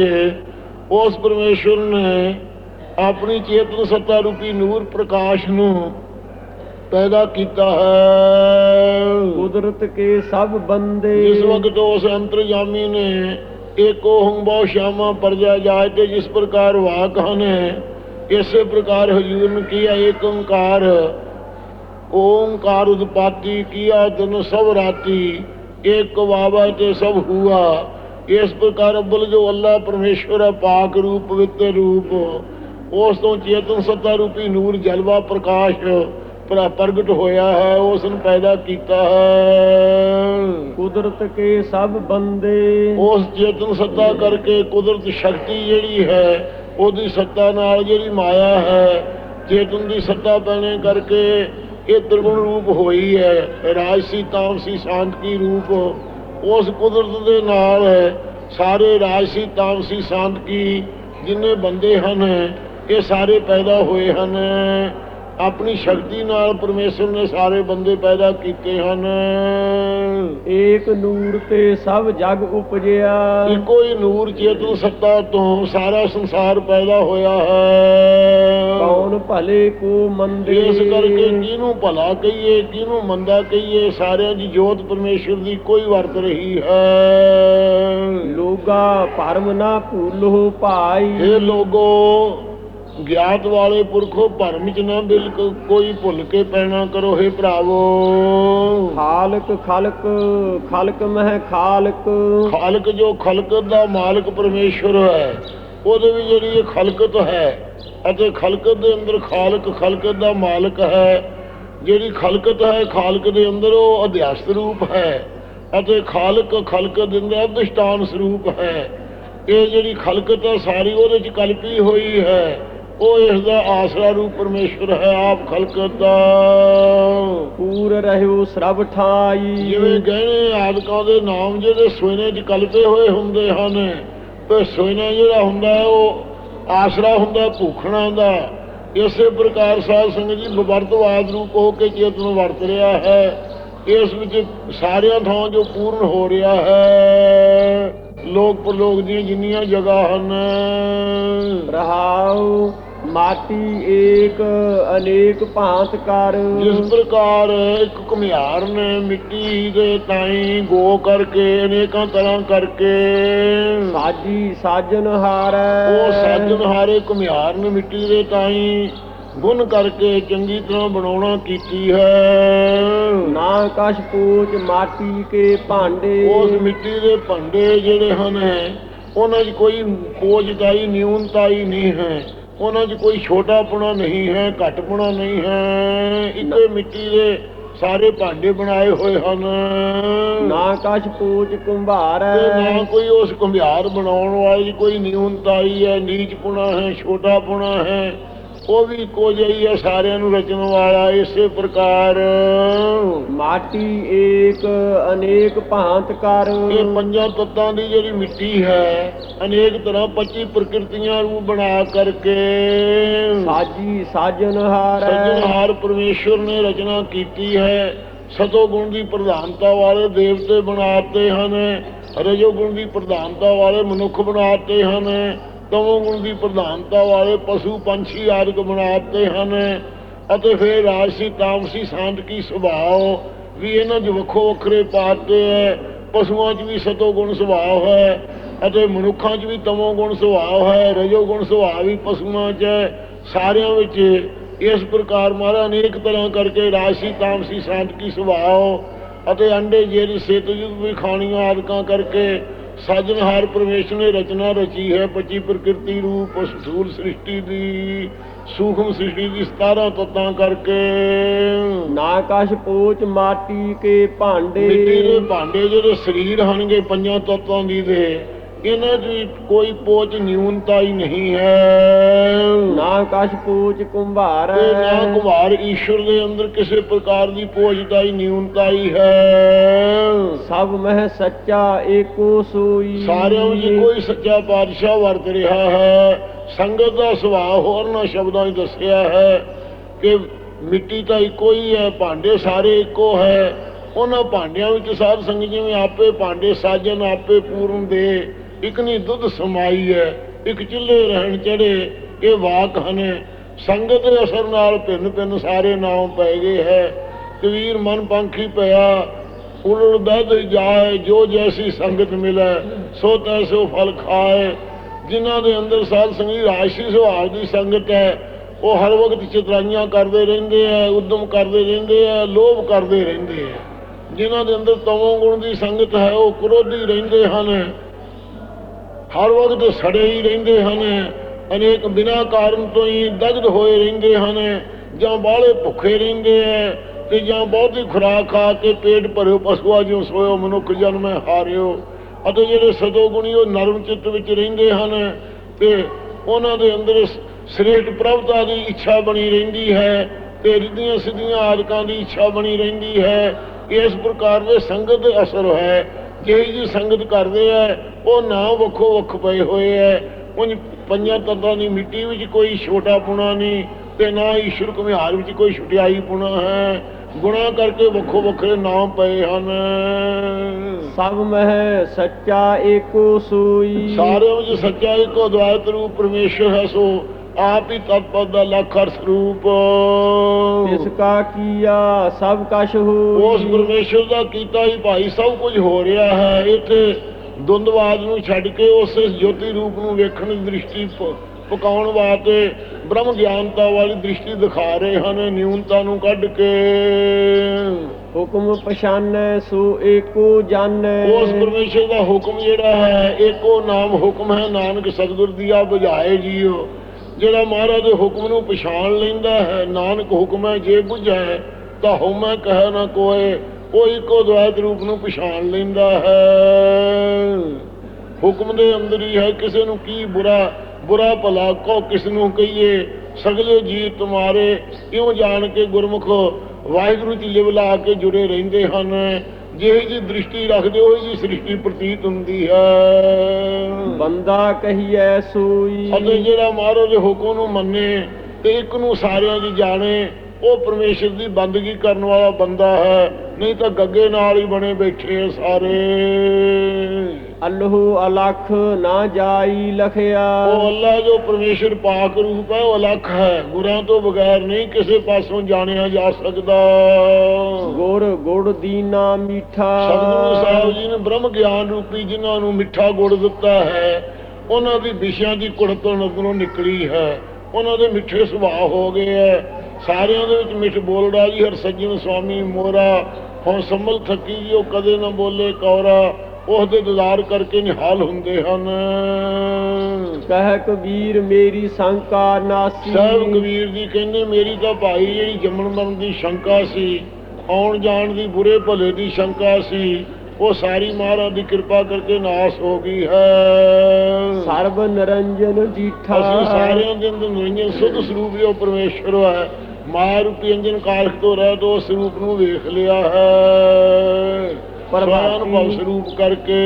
ਉਸ ਪਰਮੇਸ਼ਵਰ ਨੇ ਆਪਣੀ ਚੇਤਨ ਸੱਤਾ ਰੂਪੀ ਨੂਰ ਪ੍ਰਕਾਸ਼ ਨੂੰ ਪੈਦਾ ਕੀਤਾ ਹੈ। ਕੁਦਰਤ ਕੇ ਸਭ ਬੰਦੇ ਜਿਸ ਵਕਤ ਉਸ ਅੰਤਰਜਾਮੀ ਨੇ ਏਕੋ ਹੰ ਬਹੁ ਸ਼ਾਮਾ ਪਰਜਾ ਜਾਏ ਤੇ ਜਿਸ ਪ੍ਰਕਾਰ ਵਾਕ ਹਨ ਇਸੇ ਪ੍ਰਕਾਰ ਹਜੂਰ ਨੇ ਕੀਆ ਏਕ ਓੰਕਾਰ। ਓੰਕਾਰ ਉਦਪਾਤੀ ਕੀਆ ਦਿਨ ਸਭ ਰਾਤੀ ਏਕ ਵਾਵਾ ਤੇ ਸਭ ਹੁਆ। ਇਸ ਪ੍ਰਕਾਰ ਅਬਲ ਜੋ ਅੱਲਾ ਪਰਮੇਸ਼ਵਰ ਹੈ ਪਾਕ ਰੂਪ ਪਵਿੱਤਰ ਰੂਪ। ਉਸ ਤੋਂ ਚੇਤਨ ਸੱਤਾ ਰੂਪੀ ਨੂਰ ਜਲਵਾ ਪ੍ਰਕਾਸ਼। ਪ੍ਰ- ਪ੍ਰਗਟ ਹੋਇਆ ਹੈ ਉਸ ਨੂੰ ਪੈਦਾ ਕੀਤਾ ਹੈ। ਕੁਦਰਤ ਕੇ ਸਭ ਬੰਦੇ। ਉਸ ਚੇਤਨ ਸੱਤਾ ਕਰਕੇ ਕੁਦਰਤ ਸ਼ਕਤੀ ਜਿਹੜੀ ਹੈ ਉਹਦੀ ਸੱਤਾ ਨਾਲ ਜਿਹੜੀ ਮਾਇਆ ਹੈ ਚੇਤਨ ਦੀ ਸੱਤਾ ਪੈਣੇ ਕਰਕੇ ਇਹ ਤ੍ਰਿਗੁਣ ਰੂਪ ਹੋਈ ਹੈ ਰਾਜਸੀ ਤਾਮਸੀ ਸ਼ਾਂਤਕੀ ਰੂਪ। ਉਸ ਕੁਦਰਤ ਦੇ ਨਾਲ ਸਾਰੇ ਰਾਜਸੀ ਤਾਮਸੀ ਸ਼ਾਂਤਕੀ ਜਿੰਨੇ ਬੰਦੇ ਹਨ ਇਹ ਸਾਰੇ ਪੈਦਾ ਹੋਏ ਹਨ। ਆਪਣੀ ਸ਼ਕਤੀ ਨਾਲ ਪਰਮੇਸ਼ਰ ਨੇ ਸਾਰੇ ਬੰਦੇ ਪੈਦਾ ਕੀਤੇ ਹਨ। ਏਕ ਨੂਰ ਤੇ ਸਭ ਜਗ ਉਪਜਿਆ। ਇੱਕੋ ਹੀ ਨੂਰ ਚੇਤਨ ਸੱਤਾ ਤੋਂ ਸਾਰਾ ਸੰਸਾਰ ਪੈਦਾ ਹੋਇਆ ਹੈ। ਕੌਣ ਭਲੇ ਕੋ ਮੰਦੇ? ਇਸ ਕਰਕੇ ਕਿਹਨੂੰ ਭਲਾ ਕਹੀਏ ਕਿਹਨੂੰ ਮੰਦਾ ਕਹੀਏ ਸਾਰਿਆਂ ਦੀ ਜੋਤ ਪਰਮੇਸ਼ਰ ਦੀ ਕੋਈ ਵਰਤ ਰਹੀ ਹੈ। ਲੋਗਾ ਭਰਮ ਨਾ ਭੂਲੋ ਭਾਈ। ਇਹ ਲੋਗੋ ਗਿਆਤ ਵਾਲੇ ਪੁਰਖੋ ਭਰਮ ਚ ਨਾ ਬਿਲਕੁਲ ਕੋਈ ਭੁੱਲ ਕੇ ਪੈਣਾ ਕਰੋ हे ਭਰਾਵੋ। ਖਾਲਕ ਖਲਕ ਖਲਕ ਮਹਿ ਖਾਲਕ। ਖਾਲਕ ਜੋ ਖਲਕਤ ਦਾ ਮਾਲਕ ਪਰਮੇਸ਼ਵਰ ਹੈ ਉਹਦੇ ਵੀ ਜਿਹੜੀ ਇਹ ਖਲਕਤ ਹੈ ਅਤੇ ਖਲਕਤ ਦੇ ਅੰਦਰ ਖਾਲਕ ਖਲਕਤ ਦਾ ਮਾਲਕ ਹੈ। ਜਿਹੜੀ ਖਲਕਤ ਹੈ ਖਾਲਕ ਦੇ ਅੰਦਰ ਉਹ ਅਧਿਆਸਤ ਰੂਪ ਹੈ ਅਤੇ ਖਾਲਕ ਖਲਕਤ ਦੇ ਅੰਦਰ ਅਧਿਸ਼ਟਾਨ ਸਰੂਪ ਹੈ। ਇਹ ਜਿਹੜੀ ਖਲਕਤ ਹੈ ਸਾਰੀ ਉਹਦੇ ਚ ਕਲਪੀ ਹੋਈ ਹੈ। ਉਹ ਇਸ ਦਾ ਆਸਰਾ ਰੂਪ ਪਰਮੇਸ਼ਵਰ ਹੈ ਆਪ ਖਲਕਤ ਦਾ। ਪੂਰ ਰਹਿਓ ਸਰਬ ਠਾਈ। ਜਿਵੇਂ ਗਹਿਣੇ ਆਦਿਕਾਂ ਦੇ ਨਾਮ ਜਿਹੜੇ ਸੋਨੇ 'ਚ ਕਲਪੇ ਹੋਏ ਹੁੰਦੇ ਹਨ ਤੇ ਸੋਨਾ ਜਿਹੜਾ ਹੁੰਦਾ ਉਹ ਆਸਰਾ ਹੁੰਦਾ ਭੂਖਣਾ ਦਾ ਇਸੇ ਪ੍ਰਕਾਰ ਸਾਧ ਸੰਗਤ ਜੀ ਬਵਰਤਵਾਦ ਰੂਪ ਹੋ ਕੇ ਚੇਤਨ ਵਰਤ ਰਿਹਾ ਹੈ। ਇਸ ਵਿੱਚ ਸਾਰਿਆਂ ਥਾਂ ਜੋ ਪੂਰਨ ਹੋ ਰਿਹਾ ਹੈ। ਲੋਕ ਪ੍ਰਲੋਕ ਦੀਆਂ ਜਿੰਨੀਆਂ ਜਗ੍ਹਾ ਹਨ। ਰਹਾਉ ਮਾਟੀ ਏਕ ਅਨੇਕ ਭਾਂਤ ਕਰ। ਜਿਸ ਪ੍ਰਕਾਰ ਇੱਕ ਘੁਮਿਆਰ ਨੇ ਮਿੱਟੀ ਦੇ ਤਾਈ ਗੋ ਕਰਕੇ ਅਨੇਕਾਂ ਤਰ੍ਹਾਂ ਕਰਕੇ ਸਾਜੀ ਸਾਜਨ ਹਾਰੈ। ਉਹ ਸਾਜਨ ਹਾਰੇ ਘੁਮਿਆਰ ਨੇ ਮਿੱਟੀ ਦੇ ਤਾਈ ਗੁਣ ਕਰਕੇ ਚੰਗੀ ਤਰ੍ਹਾਂ ਬਣਾਉਣਾ ਕੀਤੀ ਹੈ। ਨਾ ਕਛ ਪੂਜ ਮਾਟੀ ਕੇ ਭਾਂਡੇ। ਉਸ ਮਿੱਟੀ ਦੇ ਭਾਂਡੇ ਜਿਹੜੇ ਹਨ ਉਹਨਾਂ 'ਚ ਕੋਈ ਪੋਜਤਾਈ ਨਿਊਨਤਾਈ ਨਹੀਂ ਹੈ। ਉਹਨਾਂ 'ਚ ਕੋਈ ਛੋਟਾਪਣਾ ਨਹੀਂ ਹੈ ਘਟਪਣਾ ਨਹੀਂ ਹੈ। ਇੱਕੇ ਮਿੱਟੀ ਦੇ ਸਾਰੇ ਭਾਂਡੇ ਬਣਾਏ ਹੋਏ ਹਨ। ਨਾ ਕਛ ਪੂਜ ਕੁੰਭਾਰੈ ਤੇ ਨਾ ਕੋਈ ਉਸ ਘੁੰਮਿਆਰ ਬਣਾਉਣ ਵਾਲੇ ਕੋਈ ਨਿਊਨਤਾਈ ਹੈ। ਨੀਚਪੁਣਾ ਹੈ ਛੋਟਾਪੁਣਾ ਹੈ। ਉਹ ਵੀ ਇੱਕੋ ਜਿਹੀ ਹੈ ਸਾਰਿਆਂ ਨੂੰ ਰਚਣ ਵਾਲਾ ਇਸੇ ਪ੍ਰਕਾਰ। ਮਾਟੀ ਏਕ ਅਨੇਕ ਭਾਂਤ ਕਰ ਇਹ ਪੰਜਾਂ ਤੱਤਾਂ ਦੀ ਜਿਹੜੀ ਮਿੱਟੀ ਹੈ ਅਨੇਕ ਤਰ੍ਹਾਂ 25 ਪ੍ਰਕਿਰਤੀਆਂ ਰੂਪ ਬਣਾ ਕਰਕੇ ਸਾਜੀ ਸਾਜਨ ਹਾਰੈ। ਸੱਜਣਹਾਰ ਪਰਮੇਸ਼ਵਰ ਨੇ ਰਚਨਾ ਕੀਤੀ ਹੈ। ਸਤੋ ਗੁਣ ਦੀ ਪ੍ਰਧਾਨਤਾ ਵਾਲੇ ਦੇਵਤੇ ਬਣਾਤੇ ਹਨ। ਰਜੋ ਗੁਣ ਦੀ ਪ੍ਰਧਾਨਤਾ ਵਾਲੇ ਮਨੁੱਖ ਬਣਾਤੇ ਹਨ। ਤਮੋ ਗੁਣ ਦੀ ਪ੍ਰਧਾਨਤਾ ਵਾਲੇ ਪਸ਼ੂ ਪੰਛੀ ਆਦਿਕ ਬਣਾਤੇ ਹਨ ਅਤੇ ਫਿਰ ਰਾਜਸੀ ਤਾਮਸੀ ਸਾਂਦਕੀ ਸੁਭਾਅ ਵੀ ਇਹਨਾਂ 'ਚ ਵੱਖੋ ਵੱਖਰੇ ਪਾਤੇ ਹੈ। ਪਸ਼ੂਆਂ 'ਚ ਵੀ ਸਤੋ ਗੁਣ ਸੁਭਾਅ ਹੈ ਅਤੇ ਮਨੁੱਖਾਂ 'ਚ ਵੀ ਤਮੋ ਗੁਣ ਸੁਭਾਅ ਹੈ, ਰਜੋ ਗੁਣ ਸੁਭਾਅ ਵੀ ਪਸ਼ੂਆਂ 'ਚ ਹੈ। ਸਾਰਿਆਂ ਵਿੱਚ ਇਸ ਪ੍ਰਕਾਰ ਮਹਾਰਾਜ ਅਨੇਕ ਤਰ੍ਹਾਂ ਕਰਕੇ ਰਾਸ਼ੀ ਤਾਮਸੀ ਸਾਂਦਕੀ ਸੁਭਾਅ ਅਤੇ ਅੰਡੇ ਜਿਹੜੀ ਸੇਤਯੁਗ ਵੀ ਖਾਣੀਆਂ ਆਦਿਕਾਂ ਕਰਕੇ ਸਾਜਨਹਾਰ ਪਰਮੇਸ਼ਰ ਨੇ ਰਚਨਾ ਰਚੀ ਹੈ 25 ਪ੍ਰਕਿਰਤੀ ਰੂਪ ਸਥੂਲ ਸ੍ਰਿਸ਼ਟੀ ਦੀ ਸੂਖਮ ਸ੍ਰਿਸ਼ਟੀ ਦੀ 17 ਤੱਤਾਂ ਕਰਕੇ। ਨਾ ਕਛ ਪੂਜ ਮਾਟੀ ਕੇ ਭਾਂਡੇ। ਮਿੱਟੀ ਦੇ ਭਾਂਡੇ ਜਿਹੜੇ ਸਰੀਰ ਹਨਗੇ ਪੰਜਾਂ ਤੱਤਾਂ ਦੀ ਦੇ। ਇਹਨਾਂ ਦੀ ਕੋਈ ਪੋਚ ਨਿਊਨਤਾ ਹੀ ਨਹੀਂ ਹੈ। ਨਾ ਕਛ ਪੂਜ ਕੁੰਭਾਰੈ। ਤੇ ਨਾ ਕੁਮਾਰ ਈਸ਼ਵਰ ਦੇ ਅੰਦਰ ਕਿਸੇ ਪ੍ਰਕਾਰ ਦੀ ਪੋਜਤਾ ਹੀ ਨਿਊਨਤਾ ਹੀ। ਹੈ ਸਭ ਮਹਿ ਸੱਚਾ ਏਕੋ ਸੋਈ। ਸਾਰਿਆਂ ਵਿੱਚ ਕੋਈ ਸੱਚਾ ਪਾਤਸ਼ਾਹ ਵਰਤ ਰਿਹਾ ਹੈ। ਸੰਗਤ ਦਾ ਸੁਭਾਅ ਹੋਰਨਾਂ ਸ਼ਬਦਾਂ ਵਿੱਚ ਦੱਸਿਆ ਹੈ ਕਿ ਮਿੱਟੀ ਤਾਂ ਇੱਕੋ ਹੀ ਹੈ ਭਾਂਡੇ ਸਾਰੇ ਇੱਕੋ ਹੈ। ਉਹਨਾਂ ਭਾਂਡਿਆਂ ਵਿੱਚ ਸਾਧ ਸੰਗਤ ਜਿਵੇਂ ਆਪੇ ਭਾਂਡੇ ਸਾਜਨ ਆਪੇ ਪੂਰਨ ਦੇ। ਇੱਕ ਨਹੀਂ ਦੁੱਧ ਸਮਾਈ ਹੈ ਇੱਕ ਚੁੱਲ੍ਹੇ ਰਹਿਣ ਚੜੇ ਇਹ ਵਾਕ ਹਨ। ਸੰਗਤ ਦੇ ਅਸਰ ਨਾਲ ਭਿੰਨ ਭਿੰਨ ਸਾਰੇ ਨਾਮ ਪੈ ਗਏ ਹੈ। ਕਬੀਰ ਮਨ ਪੰਖੀ ਪਿਆ ਉਲੜ ਬੈਦ ਜਾਏ, ਜੋ ਜੈਸੀ ਸੰਗਤ ਮਿਲੇ, ਸੋ ਤੈਸੋ ਫਲ ਖਾਏ। ਜਿਨ੍ਹਾਂ ਦੇ ਅੰਦਰ ਸਾਧ ਸੰਗੀ ਰਾਸ਼ੀ ਸੁਭਾਅ ਦੀ ਸੰਗਤ ਹੈ ਉਹ ਹਰ ਵਕਤ ਚਤਰਾਈਆਂ ਕਰਦੇ ਰਹਿੰਦੇ ਆ ਉਦਮ ਕਰਦੇ ਰਹਿੰਦੇ ਆ ਲੋਭ ਕਰਦੇ ਰਹਿੰਦੇ ਆ ਜਿਨ੍ਹਾਂ ਦੇ ਅੰਦਰ ਤਮੋ ਗੁਣ ਦੀ ਸੰਗਤ ਹੈ, ਉਹ ਕ੍ਰੋਧੀ ਰਹਿੰਦੇ ਹਨ। ਹਰ ਵਕਤ ਸੜੇ ਹੀ ਰਹਿੰਦੇ ਹਨ। ਅਨੇਕ ਬਿਨਾਂ ਕਾਰਨ ਤੋਂ ਹੀ ਦਗਦ ਹੋਏ ਰਹਿੰਦੇ ਹਨ ਜਾਂ ਬਾਹਲੇ ਭੁੱਖੇ ਰਹਿੰਦੇ ਆ ਤੇ ਜਾਂ ਬਹੁਤੀ ਖੁਰਾਕ ਖਾ ਕੇ ਪੇਟ ਭਰਿਓ, ਪਸ਼ੂਆ ਜਿਉ ਸੋਇਓ, ਮਨੁੱਖ ਜਨਮੈ ਹਾਰਿਓ। ਅਤੇ ਜਿਹੜੇ ਸਤੋ ਗੁਣੀ ਉਹ ਨਰਮ ਚਿੱਤ ਵਿੱਚ ਰਹਿੰਦੇ ਹਨ ਤੇ ਉਹਨਾਂ ਦੇ ਅੰਦਰ ਸ੍ਰੇਸ਼ਟ ਪ੍ਰਭਤਾ ਦੀ ਇੱਛਾ ਬਣੀ ਰਹਿੰਦੀ ਹੈ ਤੇ ਰਿੱਧੀਆਂ ਸਿੱਧੀਆਂ ਆਦਿਕਾਂ ਦੀ ਇੱਛਾ ਬਣੀ ਰਹਿੰਦੀ ਹੈ। ਇਸ ਪ੍ਰਕਾਰ ਦੇ ਸੰਗਤ ਦੇ ਅਸਰ ਹੈ। ਜਿਹੀ ਜੀ ਸੰਗਤ ਕਰਦੇ ਆ ਉਹ ਨਾ ਵੱਖੋ ਵੱਖ ਪਏ ਹੋਏ ਐ ਉਨ ਪੰਜਾਂ ਤੱਤਾਂ ਦੀ ਮਿੱਟੀ ਵਿੱਚ ਕੋਈ ਛੋਟਾ ਪੁਣਾ ਨਹੀਂ ਤੇ ਨਾ ਈਸ਼ਵਰ ਕੁਮਿਹਾਰ ਵਿੱਚ ਕੋਈ ਛੁਟਿਆਈ ਪੁਣਾ ਹੈ। ਗੁਣਾ ਕਰਕੇ ਵੱਖੋ ਵੱਖਰੇ ਨਾਮ ਪਏ ਹਨ। ਸਭ ਮਹਿ ਸੱਚਾ ਏਕੋ ਸੋਈ। ਸਾਰਿਆਂ ਵਿੱਚ ਸੱਚਾ ਇੱਕੋ ਅਦਵੈਤ ਰੂਪ ਪਰਮੇਸ਼ਰ ਹੈ ਸੋ ਆਪ ਹੀ ਤਤਪਦ ਦਾ ਲੱਖਰ ਸਰੂਪ। ਤਿਸ ਕਾ ਕੀਆ ਸਭ ਕਛ ਉਸ ਹੋਈ ਪਰਮੇਸ਼ਰ ਦਾ ਕੀਤਾ ਹੀ ਭਾਈ ਸਭ ਕੁਝ ਹੋ ਰਿਹਾ ਹੈ। ਇੱਥੇ ਦੁੰਦਵਾਦ ਨੂੰ ਛੱਡ ਕੇ ਉਸ ਜੋਤੀ ਰੂਪ ਨੂੰ ਵੇਖਣ ਦੀ ਦ੍ਰਿਸ਼ਟੀ ਪਕਾਉਣ ਵਾਸਤੇ ਬ੍ਰਹਮ ਗਿਆਨਤਾ ਵਾਲੀ ਦ੍ਰਿਸ਼ਟੀ ਦਿਖਾ ਰਹੇ ਹਨ। ਨਿਊਨਤਾ ਨੂੰ ਕੱਢ ਕੇ। ਹੁਕਮ ਪਛਾਨੈ ਸੋ ਏਕੋ ਜਾਣੈ। ਉਸ ਪਰਮੇਸ਼ਰ ਦਾ ਹੁਕਮ ਜਿਹੜਾ ਹੈ ਏਕੋ ਨਾਮ ਹੁਕਮ ਹੈ। ਨਾਨਕ ਸਤਿਗੁਰ ਦੀਆ ਬੁਝਾਏ ਜੀਓ। ਜਿਹੜਾ ਮਹਾਰਾਜ ਦੇ ਹੁਕਮ ਨੂੰ ਪਛਾਣ ਲੈਂਦਾ ਹੈ, ਨਾਨਕ ਹੁਕਮ ਹੈ, ਜੇ ਬੁਝੈ ਤਾਂ ਹਉਮੈ ਕਹਿ ਨਾ ਕੋਏ, ਉਹ ਇੱਕੋ ਦ્વੈਤ ਰੂਪ ਨੂੰ ਪਛਾਣ ਲੈਂਦਾ ਹੈ। ਹੁਕਮ ਦੇ ਅੰਦਰ ਹੀ ਹੈ, ਕਿਸੇ ਨੂੰ ਕੀ ਬੁਰਾ ਬੁਰਾ ਭਲਾ ਕੋ ਕਿਸ ਨੂੰ ਕਹੀਏ, ਸਗਲੇ ਜੀ ਤੁਮਾਰੇ, ਇਉਂ ਜਾਣ ਕੇ ਗੁਰਮੁਖ ਵਾਹਿਗੁਰੂ ਜੀ ਲਿਵ ਲਾ ਕੇ ਜੁੜੇ ਰਹਿੰਦੇ ਹਨ। ਜਿਹੀ ਜੀ ਦ੍ਰਿਸ਼ਟੀ ਰੱਖਦੇ ਉਹੀ ਜੀ ਸ੍ਰਿਸ਼ਟੀ ਪ੍ਰਤੀਤ ਹੁੰਦੀ ਹੈ। ਬੰਦਾ ਕਹੀਐ ਸੋਈ। ਅਤੇ ਜਿਹੜਾ ਮਹਾਰਾਜ ਦੇ ਹੁਕਮ ਨੂੰ ਮੰਨੇ ਤੇ ਇੱਕ ਨੂੰ ਸਾਰਿਆਂ ਦੀ ਜਾਣੇ ਉਹ ਪਰਮੇਸ਼ਰ ਦੀ ਬੰਦਗੀ ਕਰਨ ਵਾਲਾ ਬੰਦਾ ਹੈ। ਨਹੀਂ ਤਾਂ ਗੱਗੇ ਨਾਲ ਹੀ ਬਣੇ ਬੈਠੇ ਆ ਸਾਰੇ। ਅਲਹੁ ਅਲਖ ਨਾ ਜਾਈ ਲਖਿਆ। ਉਹ ਅੱਲਾ ਜੋ ਪਰਮੇਸ਼ਰ ਪਾਕ ਰੂਪ ਹੈ ਉਹ ਅਲੱਖ ਹੈ। ਗੁਰਾਂ ਤੋਂ ਬਗੈਰ ਨਹੀਂ ਕਿਸੇ ਪਾਸੋਂ ਜਾਣਿਆ ਜਾ ਸਕਦਾ। ਗੁਰ ਗੁੜ ਦੀਨਾ ਮੀਠਾ। ਸਤਿਗੁਰੂ ਸਾਹਿਬ ਜੀ ਨੇ ਬ੍ਰਹਮ ਗਿਆਨ ਰੂਪੀ ਜਿਨ੍ਹਾਂ ਨੂੰ ਮਿੱਠਾ ਗੁੜ ਦਿੱਤਾ ਹੈ ਉਹਨਾਂ ਦੀ ਵਿਸ਼ਿਆਂ ਦੀ ਕੁੜਤਣ ਅੰਦਰੋਂ ਨਿਕਲੀ ਹੈ। ਉਹਨਾਂ ਦੇ ਮਿੱਠੇ ਸੁਭਾਅ ਹੋ ਗਏ ਹੈ। ਸਾਰਿਆਂ ਦੇ ਵਿੱਚ ਮਿੱਠ ਬੋਲਦਾ ਜੀ ਹਰ ਸੱਜਣ ਸੁਆਮੀ ਮੋਰਾ ਹੁਣ ਸੰਭਲ ਥੱਕੀ ਜੀ ਉਹ ਕਦੇ ਨਾ ਬੋਲੇ ਕੌਰਾ ਉਸ ਦੇ ਦਿਦਾਰ ਕਰਕੇ ਨਿਹਾਲ ਹੁੰਦੇ ਹਨ। ਕਹਿ ਕਬੀਰ ਮੇਰੀ ਸੰਕਾ ਨਾਸੀ। ਸਾਹਿਬ ਕਬੀਰ ਜੀ ਕਹਿੰਦੇ ਮੇਰੀ ਤਾਂ ਭਾਈ ਜਿਹੜੀ ਜੰਮਣ ਮਰਨ ਦੀ ਸ਼ੰਕਾ ਸੀ ਆਉਣ ਜਾਣ ਦੀ ਬੁਰੇ ਭਲੇ ਦੀ ਸ਼ੰਕਾ ਸੀ ਉਹ ਸਾਰੀ ਮਹਾਰਾਜ ਦੀ ਕਿਰਪਾ ਕਰਕੇ ਨਾਸ ਹੋ ਗਈ ਹੈ। ਸਰਬ ਨਰੰਜਨ ਜੀਠਾ। ਅਸੀਂ ਸਾਰਿਆਂ ਦੇ ਅੰਦਰ ਨਿਰੰਜਨ ਸੁਧ ਸਰੂਪ ਜੋ ਪਰਮੇਸ਼ਰ ਹੈ ਮਾਇਆ ਰੂਪੀ ਅੰਜਨ ਕਾਲਖ ਤੋਂ ਰਹਿਤ ਉਸ ਸਰੂਪ ਨੂੰ ਵੇਖ ਲਿਆ ਹੈ। ਪਰਮਾਤਮਾ ਸਰੂਪ ਕਰਕੇ।